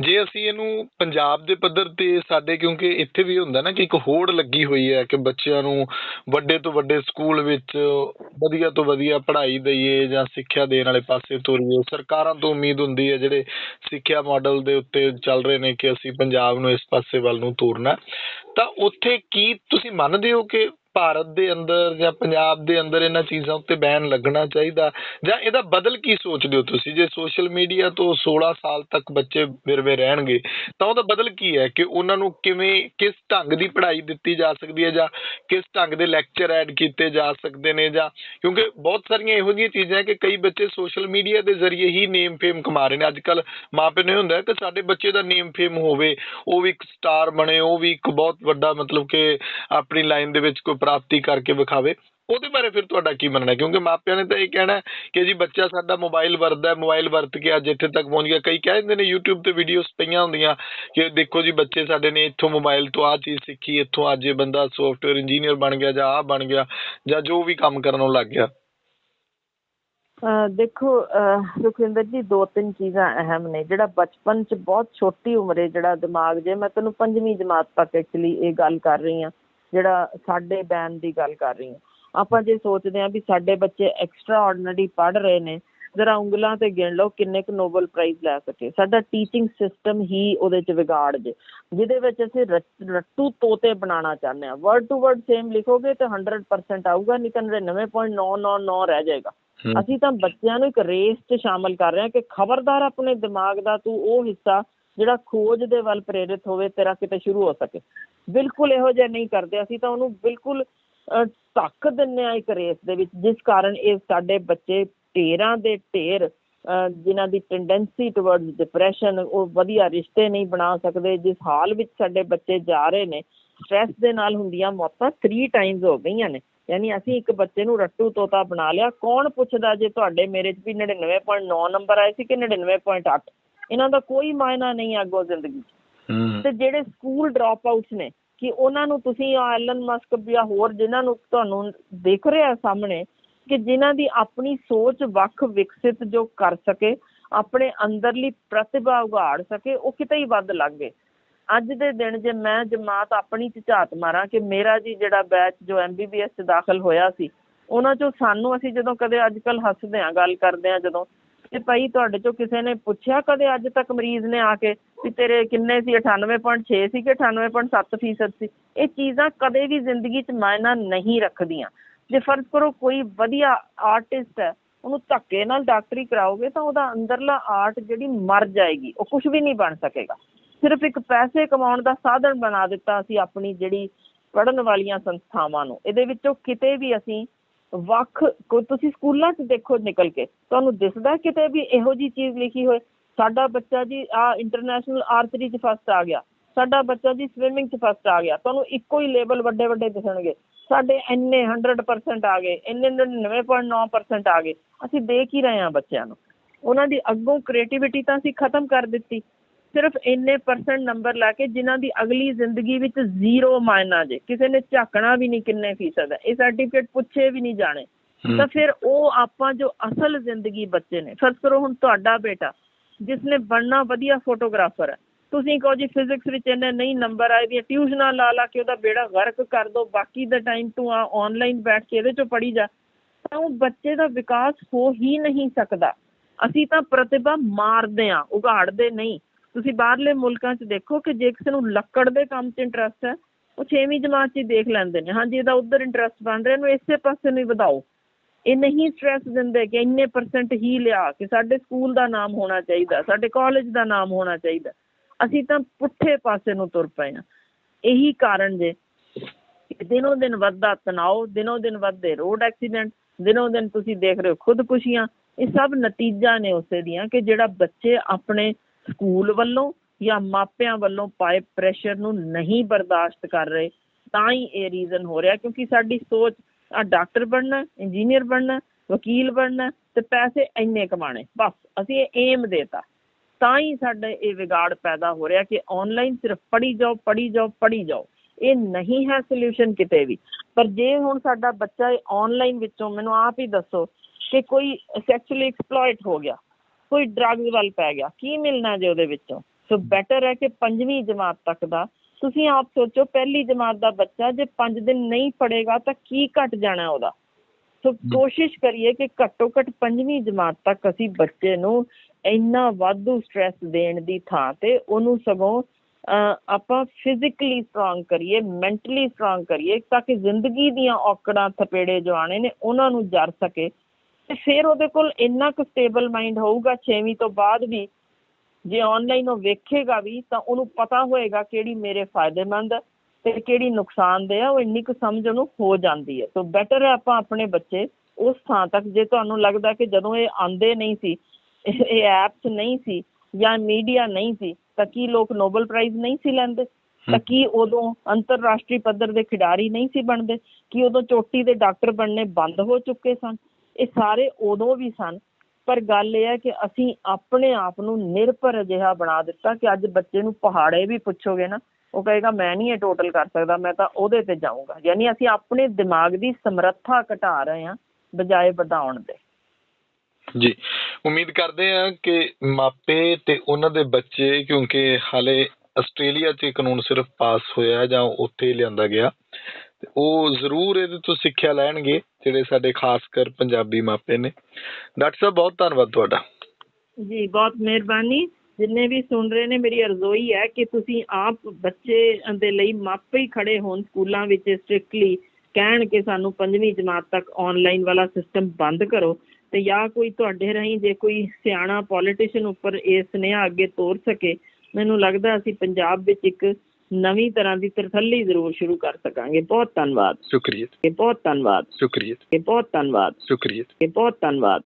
ਜੇ ਅਸੀਂ ਇਹਨੂੰ ਪੰਜਾਬ ਦੇ ਪੱਧਰ ਤੇ ਸਾਡੇ, ਕਿਉਂਕਿ ਇੱਥੇ ਵੀ ਹੁੰਦਾ ਨਾ ਕਿ ਇੱਕ ਹੋੜ ਲੱਗੀ ਹੋਈ ਹੈ ਕਿ ਬੱਚਿਆਂ ਨੂੰ ਵੱਡੇ ਤੋਂ ਵੱਡੇ ਸਕੂਲ ਵਿੱਚ ਵਧੀਆ ਤੋਂ ਵਧੀਆ ਪੜ੍ਹਾਈ ਦਈਏ ਜਾਂ ਸਿੱਖਿਆ ਦੇਣ ਵਾਲੇ ਪਾਸੇ ਤੁਰੀਏ। ਸਰਕਾਰਾਂ ਤੋਂ ਉਮੀਦ ਹੁੰਦੀ ਹੈ ਜਿਹੜੇ ਸਿੱਖਿਆ ਮਾਡਲ ਦੇ ਉੱਤੇ ਚੱਲ ਰਹੇ ਨੇ ਕਿ ਅਸੀਂ ਪੰਜਾਬ ਨੂੰ ਇਸ ਪਾਸੇ ਵੱਲ ਨੂੰ ਤੋਰਨਾ ਤਾਂ ਉੱਥੇ ਕੀ ਤੁਸੀਂ ਮੰਨਦੇ ਹੋ ਕਿ ਭਾਰਤ ਦੇ ਅੰਦਰ ਜਾਂ ਪੰਜਾਬ ਦੇ ਅੰਦਰ ਇਹਨਾਂ ਚੀਜ਼ਾਂ ਉੱਤੇ ਬੈਨ ਲੱਗਣਾ ਚਾਹੀਦਾ। ਜਾਂ ਇਹਦਾ ਬਦਲ ਕੀ ਸੋਚਦੇ ਹੋ ਤੁਸੀਂ? ਜੇ ਸੋਸ਼ਲ ਮੀਡੀਆ ਤੋਂ 16 ਸਾਲ ਤੱਕ ਬੱਚੇ ਵਿਰਵੇ ਰਹਿਣਗੇ, ਤਾਂ ਉਹਦਾ ਬਦਲ ਕੀ ਹੈ ਕਿ ਉਹਨਾਂ ਨੂੰ ਕਿਵੇਂ, ਕਿਸ ਢੰਗ ਦੀ ਪੜ੍ਹਾਈ ਦਿੱਤੀ ਜਾ ਸਕਦੀ ਹੈ ਜਾਂ ਕਿਸ ਢੰਗ ਦੇ ਲੈਕਚਰ ਐਡ ਕੀਤੇ ਜਾ ਸਕਦੇ ਨੇ ਜਾਂ, ਕਿਉਂਕਿ ਬਹੁਤ ਸਾਰੀਆਂ ਇਹੋ ਜਿਹੀਆਂ ਚੀਜ਼ਾਂ ਹੈ ਕਿ ਕਈ ਬੱਚੇ ਸੋਸ਼ਲ ਮੀਡੀਆ ਦੇ ਜ਼ਰੀਏ ਹੀ ਨੇਮ ਫੇਮ ਕਮਾ ਰਹੇ ਨੇ। ਅੱਜ ਕੱਲ ਮਾਪੇ ਨੂੰ ਇਹ ਹੁੰਦਾ ਕਿ ਸਾਡੇ ਬੱਚੇ ਦਾ ਨੇਮ ਫੇਮ ਹੋਵੇ, ਉਹ ਵੀ ਇੱਕ ਸਟਾਰ ਬਣੇ, ਉਹ ਵੀ ਇੱਕ ਬਹੁਤ ਵੱਡਾ ਮਤਲਬ ਕਿ ਆਪਣੀ ਲਾਈਨ ਦੇ ਵਿੱਚ ਕੋਈ ਪ੍ਰਾਪਤੀ ਕਰਕੇ ਵਿਖਾਵੇ। ਉਹਦੇ ਬਾਰੇ ਫਿਰ ਤੁਹਾਡਾ ਕੀ ਮੰਨਣਾ? ਕਿਉਂਕਿ ਮਾਪਿਆਂ ਨੇ ਤਾਂ ਇਹ ਕਹਿਣਾ ਹੈ ਕਿ ਜੀ ਬੱਚਾ ਸਾਡਾ ਮੋਬਾਈਲ ਵਰਤਦਾ ਮੋਬਾਈਲ ਵਰਤ ਕੇ ਅੱਜ ਇੱਥੇ ਤੱਕ ਪਹੁੰਚ ਗਿਆ। ਕਈ ਕਹਿ ਦਿੰਦੇ ਨੇ YouTube ਤੇ ਵੀਡੀਓਜ਼ ਪਈਆਂ ਹੁੰਦੀਆਂ ਕਿ ਦੇਖੋ ਜੀ ਬੱਚੇ ਸਾਡੇ ਨੇ ਇੱਥੋਂ ਮੋਬਾਈਲ ਤੋਂ ਆਹ ਚੀਜ਼ ਸਿੱਖੀ, ਇੱਥੋਂ ਅੱਜ ਇਹ ਬੰਦਾ ਸੌਫਟਵੇਅਰ ਇੰਜੀਨੀਅਰ ਬਣ ਗਿਆ ਜਾਂ ਆਹ ਬਣ ਗਿਆ ਜਾਂ ਜੋ ਵੀ ਕੰਮ ਕਰਨ ਲੱਗ ਗਿਆ। ਦੇਖੋ, ਅਹ ਜੀ, ਦੋ ਤਿੰਨ ਚੀਜ਼ਾਂ ਅਹਿਮ ਨੇ। ਜਿਹੜਾ ਬਚਪਨ ਚ ਬਹੁਤ ਛੋਟੀ ਉਮਰੇ ਜਿਹੜਾ ਦਿਮਾਗ ਜੇ, ਮੈਂ ਤੈਨੂੰ ਪੰਜਵੀਂ ਜਮਾਤ ਤੱਕ ਐਕਚੁਅਲੀ ਇਹ ਗੱਲ ਕਰ ਰਹੀ ਹਾਂ। ਜਿਹੜਾ ਸਾਡੇ ਬੈਨ ਦੀ ਗੱਲ ਕਰ ਰਹੀ ਹਾਂ। ਆਪਾਂ ਜੇ ਸੋਚਦੇ ਹਾਂ ਵੀ ਸਾਡੇ ਬੱਚੇ ਐਕਸਟਰਾ ਆਰਡੀਨਰੀ ਰਹੇ ਨੇ ਜ਼ਰਾ ਉਂਗਲਾਂ ਤੇ ਗਿਣ ਲਓ ਕਿੰਨੇ ਕੁ ਨੋਬਲ ਪ੍ਰਾਈਜ਼ ਲੈ ਸਕੇ। ਸਾਡਾ ਟੀਚਿੰਗ ਸਿਸਟਮ ਹੀ ਉਹਦੇ ਚ ਵਿਗਾੜ ਜੇ ਜਿਹਦੇ ਵਿੱਚ ਅਸੀਂ ਰੱਟੂ ਤੋਤੇ ਬਣਾਉਣਾ ਚਾਹੁੰਦੇ ਹਾਂ। ਵਰਡ ਟੂ ਵਰਡ ਸੇਮ ਲਿਖੋਗੇ ਤਾਂ 100% ਆਊਗਾ ਨਹੀਂ ਤਾਂ 99.999 ਰਹਿ ਜਾਏਗਾ। ਅਸੀਂ ਤਾਂ ਬੱਚਿਆਂ ਨੂੰ ਇੱਕ ਰੇਸ 'ਚ ਸ਼ਾਮਲ ਕਰ ਰਹੇ ਹਾਂ ਕਿ ਖਬਰਦਾਰ ਆਪਣੇ ਦਿਮਾਗ ਦਾ ਤੂੰ ਉਹ ਹਿੱਸਾ ਜਿਹੜਾ ਖੋਜ ਦੇ ਵੱਲ ਪ੍ਰੇਰਿਤ ਹੋਵੇ, ਤੇਰਾ ਕਿਤੇ ਸ਼ੁਰੂ ਹੋ ਸਕੇ। ਬਿਲਕੁਲ ਇਹੋ ਜਿਹਾ ਨਹੀਂ ਕਰਦੇ। ਅਸੀਂ ਤਾਂ ਉਹਨੂੰ ਬਿਲਕੁਲ ਧੱਕ ਦਿੰਨੇ ਆ ਇੱਕ ਰੇਸ ਦੇ ਵਿੱਚ, ਜਿਸ ਕਾਰਨ ਇਹ ਸਾਡੇ ਬੱਚੇ ਢੇਰਾਂ ਦੇ ਢੇਰ ਜਿਨ੍ਹਾਂ ਦੀ ਟੈਂਡੈਂਸੀ ਟੁਵਰਡਸ ਡਿਪਰੈਸ਼ਨ ਉਹ ਵਧੀਆ ਰਿਸ਼ਤੇ ਨਹੀਂ ਬਣਾ ਸਕਦੇ। ਜਿਸ ਹਾਲ ਵਿੱਚ ਸਾਡੇ ਬੱਚੇ ਜਾ ਰਹੇ ਨੇ ਸਟ੍ਰੈਸ ਦੇ ਨਾਲ ਹੁੰਦੀਆਂ ਮੌਤਾਂ 3 ਟਾਈਮਸ ਹੋ ਗਈਆਂ ਨੇ। ਯਾਨੀ ਅਸੀਂ ਇੱਕ ਬੱਚੇ ਨੂੰ ਰੱਟੂ ਤੋਤਾ ਬਣਾ ਲਿਆ। ਕੌਣ ਪੁੱਛਦਾ ਜੇ ਤੁਹਾਡੇ ਮੇਰੇ 'ਚ ਵੀ 99.9 ਨੰਬਰ ਆਏ ਸੀ ਕਿ 99.8 ਇਹਨਾਂ ਦਾ ਕੋਈ ਮਾਇਨਾ ਨਹੀਂ ਹੈ ਅੱਗੋਂ ਜ਼ਿੰਦਗੀ 'ਚ। ਤੇ ਜਿਹੜੇ ਸਕੂਲ ਡ੍ਰੌਪ ਆਊਟਸ ਨੇ ਕਿ ਉਹਨਾਂ ਨੂੰ ਤੁਸੀਂ ਐਲਨ ਮਸਕ ਜਾਂ ਹੋਰ ਜਿਨ੍ਹਾਂ ਨੂੰ ਤੁਹਾਨੂੰ ਦੇਖ ਰਿਹਾ ਸਾਹਮਣੇ ਕਿ ਜਿਨ੍ਹਾਂ ਦੀ ਆਪਣੀ ਸੋਚ ਵੱਖ ਵਿਕਸਿਤ ਜੋ ਕਰ ਸਕੇ ਆਪਣੇ ਅੰਦਰਲੀ ਪ੍ਰਤਿਭਾ ਉਗਾੜ ਸਕੇ ਉਹ ਕਿਤੇ ਹੀ ਵੱਧ ਲੱਗ ਗਏ। ਅੱਜ ਦੇ ਦਿਨ ਜੇ ਮੈਂ ਜਮਾਤ ਆਪਣੀ ਚ ਝਾਤ ਮਾਰਾਂ ਕਿ ਮੇਰਾ ਜੀ ਜਿਹੜਾ ਬੈਚ ਜੋ ਐਮਬੀਬੀਐਸ ਚ ਦਾਖਲ ਹੋਇਆ ਸੀ ਉਹਨਾਂ ਚੋਂ ਸਾਨੂੰ ਅਸੀਂ ਜਦੋਂ ਕਦੇ ਅੱਜ ਕੱਲ ਹੱਸਦੇ ਆਂ ਗੱਲ ਕਰਦੇ ਆਂ ਜਦੋਂ ਤੇ ਭਾਈ ਤੁਹਾਡੇ ਚੋਂ ਕਿਸੇ ਨੇ ਪੁੱਛਿਆ ਕਦੇ ਅੱਜ ਤੱਕ ਮਰੀਜ਼ ਨੇ ਆ ਕੇ ਵੀ ਤੇਰੇ ਕਿੰਨੇ ਸੀ? 98.6 ਸੀ ਕਿ 98.7 ਫੀਸਦ ਸੀ? ਇਹ ਚੀਜ਼ਾਂ ਕਦੇ ਵੀ ਜ਼ਿੰਦਗੀ 'ਚ ਮਾਇਨਾ ਨਹੀਂ ਰੱਖਦੀਆਂ। ਜੇ ਫਰਜ਼ ਕਰੋ ਕੋਈ ਵਧੀਆ ਆਰਟਿਸਟ ਹੈ, ਉਹਨੂੰ ਧੱਕੇ ਨਾਲ ਡਾਕਟਰੀ ਕਰਾਓਗੇ ਤਾਂ ਉਹਦਾ ਅੰਦਰਲਾ ਆਰਟ ਜਿਹੜੀ ਮਰ ਜਾਏਗੀ, ਉਹ ਕੁਝ ਵੀ ਨਹੀਂ ਬਣ ਸਕੇਗਾ। ਸਿਰਫ ਇੱਕ ਪੈਸੇ ਕਮਾਉਣ ਦਾ ਸਾਧਨ ਬਣਾ ਦਿੱਤਾ ਅਸੀਂ ਆਪਣੀ ਜਿਹੜੀ ਪੜਨ ਵਾਲੀਆਂ ਸੰਸਥਾਵਾਂ ਨੂੰ। ਇਹਦੇ ਵਿੱਚੋਂ ਕਿਤੇ ਵੀ ਅਸੀਂ ਵੱਖ, ਕੋਈ ਤੁਸੀਂ ਸਕੂਲਾਂ 'ਚ ਦੇਖੋ ਨਿਕਲ ਕੇ, ਤੁਹਾਨੂੰ ਦਿਸਦਾ ਕਿਤੇ ਵੀ ਇਹੋ ਜੀ ਚੀਜ਼ ਲਿਖੀ ਹੋਏ, ਸਾਡਾ ਬੱਚਾ ਜੀ ਆ ਇੰਟਰਨੈਸ਼ਨਲ ਆਰਚਰੀ 'ਚ ਫਸਟ ਆ ਗਿਆ, ਸਾਡਾ ਬੱਚਾ ਜੀ ਸਵਿਮਿੰਗ 'ਚ ਫਸਟ ਆ ਗਿਆ, ਤੁਹਾਨੂੰ ਇੱਕੋ ਹੀ ਲੇਬਲ ਵੱਡੇ ਵੱਡੇ ਦਿਸਣਗੇ, ਸਾਡੇ ਇੰਨੇ 100% ਆ ਗਏ, ਇੰਨੇ 99.9% ਆ ਗਏ, ਅਸੀਂ ਦੇਖ ਹੀ ਰਹੇ ਹਾਂ ਬੱਚਿਆਂ ਨੂੰ, ਉਹਨਾਂ ਦੀ ਅੱਗੋਂ ਕ੍ਰੀਏਟੀਵਿਟੀ ਤਾਂ ਅਸੀਂ ਖਤਮ ਕਰ ਦਿੱਤੀ ਸਿਰਫ ਇੰਨੇ ਪਰਸੈਂਟ ਨੰਬਰ ਲਾ ਕੇ ਜਿਨ੍ਹਾਂ ਦੀ ਅਗਲੀ ਜ਼ਿੰਦਗੀ ਵਿੱਚ ਜ਼ੀਰੋ ਮਾਇਨਾ ਜੇ ਕਿਸੇ ਨੇ ਝਾਕਣਾ ਵੀ ਨਹੀਂ ਕਿੰਨੇ ਫੀਸਦ ਹੈ ਇਹ ਸਰਟੀਫਿਕੇਟ ਪੁੱਛੇ ਵੀ ਨਹੀਂ ਜਾਣੇ। ਤਾਂ ਫਿਰ ਉਹ ਆਪਾਂ ਜੋ ਅਸਲ ਜ਼ਿੰਦਗੀ ਬੱਚੇ ਨੇ ਫਰਜ਼ ਕਰੋ ਹੁਣ ਤੁਹਾਡਾ ਬੇਟਾ ਜਿਸ ਨੇ ਬਣਨਾ ਵਧੀਆ ਫੋਟੋਗ੍ਰਾਫਰ ਹੈ। ਤੁਸੀਂ ਕਹੋ ਜੀ ਫਿਜ਼ਿਕਸ ਵਿੱਚ ਇਹਨੇ ਨਹੀਂ ਨੰਬਰ ਆਏ ਦੀਆਂ ਟਿਊਸ਼ਨਾਂ ਲਾ ਲਾ ਕੇ ਉਹਦਾ ਬੇੜਾ ਗਰਕ ਕਰ ਦੋ ਬਾਕੀ ਦਾ ਟਾਈਮ ਤੂੰ ਆ ਆਨਲਾਈਨ ਬੈਠ ਕੇ ਇਹਦੇ ਚੋਂ ਪੜੀ ਜਾ ਤਾਂ ਉਹ ਬੱਚੇ ਦਾ ਵਿਕਾਸ ਹੋ ਹੀ ਨਹੀਂ ਸਕਦਾ। ਅਸੀਂ ਤਾਂ ਪ੍ਰਤਿਭਾ ਮਾਰਦੇ ਆ ਉਗਾੜਦੇ ਨਹੀਂ। ਤੁਸੀਂ ਬਾਹਰਲੇ ਮੁਲਕਾਂ 'ਚ ਦੇਖੋ ਕਿ ਜੇ ਕਿਸੇ ਨੂੰ ਲੱਕੜ ਦੇ ਕੰਮ 'ਚ ਇੰਟਰਸਟ ਹੈ, ਉਹ 6ਵੀਂ ਜਮਾਤ 'ਚ ਹੀ ਦੇਖ ਲੈਂਦੇ ਨੇ। ਹਾਂਜੀ, ਇਹਦਾ ਉਧਰ ਇੰਟਰਸਟ ਬਣ ਰਿਹਾ, ਇਹਨੂੰ ਇਸੇ ਪਾਸੇ ਨੂੰ ਵਧਾਓ। ਇਹ ਨਹੀਂ ਸਟ੍ਰੈਸ ਦਿੰਦੇ ਕਿ ਇੰਨੇ ਪਰਸੈਂਟ ਹੀ ਲਿਆ ਕਿ ਸਾਡੇ ਸਕੂਲ ਦਾ ਨਾਮ ਹੋਣਾ ਚਾਹੀਦਾ, ਸਾਡੇ ਕਾਲਜ ਦਾ ਨਾਮ ਹੋਣਾ ਚਾਹੀਦਾ। ਅਸੀਂ ਤਾਂ ਪੁੱਠੇ ਪਾਸੇ ਨੂੰ ਤੁਰ ਪਏ ਆ ਇਹੀ ਕਾਰਨ ਜੇ ਦਿਨੋਂ ਦਿਨ ਵੱਧਦਾ ਤਣਾਅ ਦਿਨੋਂ ਦਿਨ ਵੱਧਦੇ ਰੋਡ ਐਕਸੀਡੈਂਟ ਦਿਨੋਂ ਦਿਨ ਤੁਸੀਂ ਦੇਖ ਰਹੇ ਹੋ ਖੁਦਕੁਸ਼ੀਆਂ, ਇਹ ਸਭ ਨਤੀਜਾ ਨੇ ਉਸੇ ਦੀਆਂ ਕਿ ਜਿਹੜਾ ਬੱਚੇ ਆਪਣੇ ਸਕੂਲ ਵੱਲੋਂ ਜਾਂ ਮਾਪਿਆਂ ਵੱਲੋਂ ਪਾਏ ਪ੍ਰੈਸ਼ਰ ਨੂੰ ਨਹੀਂ ਬਰਦਾਸ਼ਤ ਕਰ ਰਹੇ, ਤਾਂ ਹੀ ਇਹ ਰੀਜ਼ਨ ਹੋ ਰਿਹਾ, ਕਿਉਂਕਿ ਸਾਡੀ ਸੋਚ ਆ ਡਾਕਟਰ ਬਣਨਾ ਇੰਜੀਨੀਅਰ ਬਣਨਾ, ਵਕੀਲ ਬਣਨਾ ਤੇ ਪੈਸੇ ਇੰਨੇ ਕਮਾਣੇ ਬਸ ਅਸੀਂ ਇਹ ਏਮ ਦੇਤਾ। ਤਾਂ ਹੀ ਸਾਡੇ ਇਹ ਵਿਗਾੜ ਪੈਦਾ ਹੋ ਰਿਹਾ ਕਿ ਆਨਲਾਈਨ ਸਿਰਫ ਪੜ੍ਹੀ ਜਾਓ ਪੜ੍ਹੀ ਜਾਓ ਪੜ੍ਹੀ ਜਾਓ। ਇਹ ਨਹੀਂ ਹੈ ਸੋਲੂਸ਼ਨ ਕਿਤੇ ਵੀ। ਪਰ ਜੇ ਹੁਣ ਸਾਡਾ ਬੱਚਾ ਆਨਲਾਈਨ ਵਿੱਚੋਂ ਮੈਨੂੰ ਆਪ ਹੀ ਦੱਸੋ ਕਿ ਕੋਈ ਸੈਕਸ਼ੂਅਲੀ ਐਕਸਪਲੋਇਟ ਹੋ ਗਿਆ ਕੋਈ ਡਰੱਗਸ ਵੱਲ ਪੈ ਗਿਆ ਕੀ ਮਿਲਣਾ ਜੇ ਉਹਦੇ ਵਿੱਚੋਂ? ਸੋ ਬੈਟਰ ਹੈ ਕਿ ਪੰਜਵੀਂ ਜਮਾਤ ਤੱਕ ਦਾ। ਤੁਸੀਂ ਆਪ ਸੋਚੋ ਪਹਿਲੀ ਜਮਾਤ ਦਾ ਬੱਚਾ ਜੇ 5 ਦਿਨ ਨਹੀਂ ਪੜੇਗਾ ਤਾਂ ਕੀ ਘਟ ਜਾਣਾ ਉਹਦਾ? ਸੋ ਕੋਸ਼ਿਸ਼ ਕਰੀਏ ਕਿ ਘੱਟੋ ਘੱਟ ਪੰਜਵੀਂ ਜਮਾਤ ਤੱਕ ਅਸੀਂ ਬੱਚੇ ਨੂੰ ਇੰਨਾ ਵਾਧੂ ਸਟ੍ਰੈਸ ਦੇਣ ਦੀ ਥਾਂ ਤੇ ਉਹਨੂੰ ਸਗੋਂ ਅਹ, ਆਪਾਂ ਫਿਜ਼ੀਕਲੀ ਸਟਰੋਂਗ ਕਰੀਏ ਮੈਂਟਲੀ ਸਟਰੋਂਗ ਕਰੀਏ ਤਾਂ ਕਿ ਜ਼ਿੰਦਗੀ ਦੀਆਂ ਔਕੜਾਂ ਥਪੇੜੇ ਜੋ ਆਣੇ ਨੇ ਉਹਨਾਂ ਨੂੰ ਜਰ ਸਕੇ। ਤੇ ਫਿਰ ਉਹਦੇ ਕੋਲ ਇੰਨਾ ਕੁ ਸਟੇਬਲ ਮਾਈਂਡ ਹੋਊਗਾ 6ਵੀਂ ਤੋਂ ਬਾਅਦ ਵੀ ਜੇ ਆਨਲਾਈਨ ਉਹ ਵੇਖੇਗਾ ਵੀ ਤਾਂ ਉਹਨੂੰ ਪਤਾ ਹੋਏਗਾ ਕਿਹੜੀ ਮੇਰੇ ਫਾਇਦੇਮੰਦ ਤੇ ਕਿਹੜੀ ਨੁਕਸਾਨਦੇਹ ਹੈ ਉਹ ਇੰਨੀ ਕੁ ਸਮਝ ਉਹਨੂੰ ਹੋ ਜਾਂਦੀ ਹੈ। ਸੋ ਬੈਟਰ ਹੈ ਆਪਾਂ ਆਪਣੇ ਬੱਚੇ ਉਸ ਥਾਂ ਤੱਕ ਜੇ ਤੁਹਾਨੂੰ ਲੱਗਦਾ ਕਿ ਜਦੋਂ ਇਹ ਆਂਦੇ ਨਹੀਂ ਸੀ ਇਹ- ਇਹ ਐਪਸ ਨਹੀਂ ਸੀ ਜਾਂ ਮੀਡੀਆ ਨਹੀਂ ਸੀ ਤਾਂ ਕੀ ਲੋਕ ਨੋਬਲ ਪ੍ਰਾਈਜ਼ ਨਹੀਂ ਸੀ ਲੈਂਦੇ? ਤਾਂ ਕੀ ਉਦੋਂ ਅੰਤਰਰਾਸ਼ਟਰੀ ਪੱਧਰ ਦੇ ਖਿਡਾਰੀ ਨਹੀਂ ਸੀ ਬਣਦੇ? ਕੀ ਉਦੋਂ ਚੋਟੀ ਦੇ ਡਾਕਟਰ ਬਣਨੇ ਬੰਦ ਹੋ ਚੁੱਕੇ ਸਨ? ਇਹ ਸਾਰੇ ਉਦੋਂ ਵੀ ਸਨ। ਪਰ ਗੱਲ ਇਹ ਹੈ ਕਿ ਅਸੀਂ ਆਪਣੇ ਆਪ ਨੂੰ ਨਿਰਭਰ ਅਜਿਹਾ ਬਣਾ ਦਿੱਤਾ ਕਿ ਅੱਜ ਬੱਚੇ ਨੂੰ ਪਹਾੜੇ ਵੀ ਪੁੱਛੋਗੇ ਨਾ, ਉਹ ਕਹੇਗਾ, ਮੈਂ ਨਹੀਂ ਇਹ ਟੋਟਲ ਕਰ ਸਕਦਾ, ਮੈਂ ਤਾਂ ਉਹਦੇ ਤੇ ਜਾਊਂਗਾ। ਯਾਨੀ ਅਸੀਂ ਆਪਣੇ ਦਿਮਾਗ ਦੀ ਸਮਰੱਥਾ ਘਟਾ ਰਹੇ ਹਾਂ ਬਜਾਏ ਵਧਾਉਣ ਦੇ। ਜੀ, ਉਮੀਦ ਕਰਦੇ ਹਾਂ ਕਿ ਮਾਪੇ ਤੇ ਉਹਨਾਂ ਦੇ ਬੱਚੇ, ਕਿਉਂਕਿ ਹਾਲੇ ਆਸਟ੍ਰੇਲੀਆ 'ਚ ਕਾਨੂੰਨ ਸਿਰਫ ਪਾਸ ਹੋਇਆ ਜਾਂ ਉੱਥੇ ਲਿਆਂਦਾ ਗਿਆ ਤੇ ਉਹ ਜ਼ਰੂਰ ਇਹਦੇ ਤੋਂ ਸਿੱਖਿਆ ਲੈਣਗੇ, ਜਿਹੜੇ ਸਾਡੇ ਖਾਸ ਕਰ ਪੰਜਾਬੀ ਮਾਪੇ ਨੇ। ਡਾਕਟਰ ਸਾਹਿਬ, ਬਹੁਤ ਧੰਨਵਾਦ ਤੁਹਾਡਾ। ਜੀ, ਬਹੁਤ ਮਿਹਰਬਾਨੀ। ਜਿੰਨੇ ਵੀ ਸੁਣ ਰਹੇ ਨੇ, ਮੇਰੀ ਅਰਜ਼ੋਈ ਹੈ ਕਿ ਤੁਸੀਂ ਆਪ ਬੱਚੇ ਦੇ ਲਈ ਮਾਪੇ ਹੀ ਖੜੇ ਹੋਣ ਸਕੂਲਾਂ ਵਿੱਚ ਸਟ੍ਰਿਕਟਲੀ ਕਹਿਣ ਕਿ ਸਾਨੂੰ ਪੰਜਵੀਂ ਜਮਾਤ ਤੱਕ ਆਨਲਾਈਨ ਵਾਲਾ ਸਿਸਟਮ ਬੰਦ ਕਰੋ ਤੇ ਜਾਂ ਕੋਈ ਤੁਹਾਡੇ ਰਾਹੀਂ ਜੇ ਕੋਈ ਸਿਆਣਾ ਪੋਲੀਟੀਸ਼ੀਅਨ ਉੱਪਰ ਇਹ ਸੁਨੇਹਾ ਅੱਗੇ ਤੋਰ ਸਕੇ, ਮੈਨੂੰ ਲੱਗਦਾ ਅਸੀਂ ਪੰਜਾਬ ਵਿੱਚ ਇੱਕ ਨਵੀਂ ਤਰ੍ਹਾਂ ਦੀ ਤਰਥੱਲੀ ਜ਼ਰੂਰ ਸ਼ੁਰੂ ਕਰ ਸਕਾਂਗੇ। ਬਹੁਤ ਧੰਨਵਾਦ। ਸ਼ੁਕਰੀਆ। ਬਹੁਤ ਧੰਨਵਾਦ। ਸ਼ੁਕਰੀਆ। ਇਹ ਬਹੁਤ ਧੰਨਵਾਦ। ਸ਼ੁਕਰੀਆ। ਇਹ ਬਹੁਤ ਧੰਨਵਾਦ।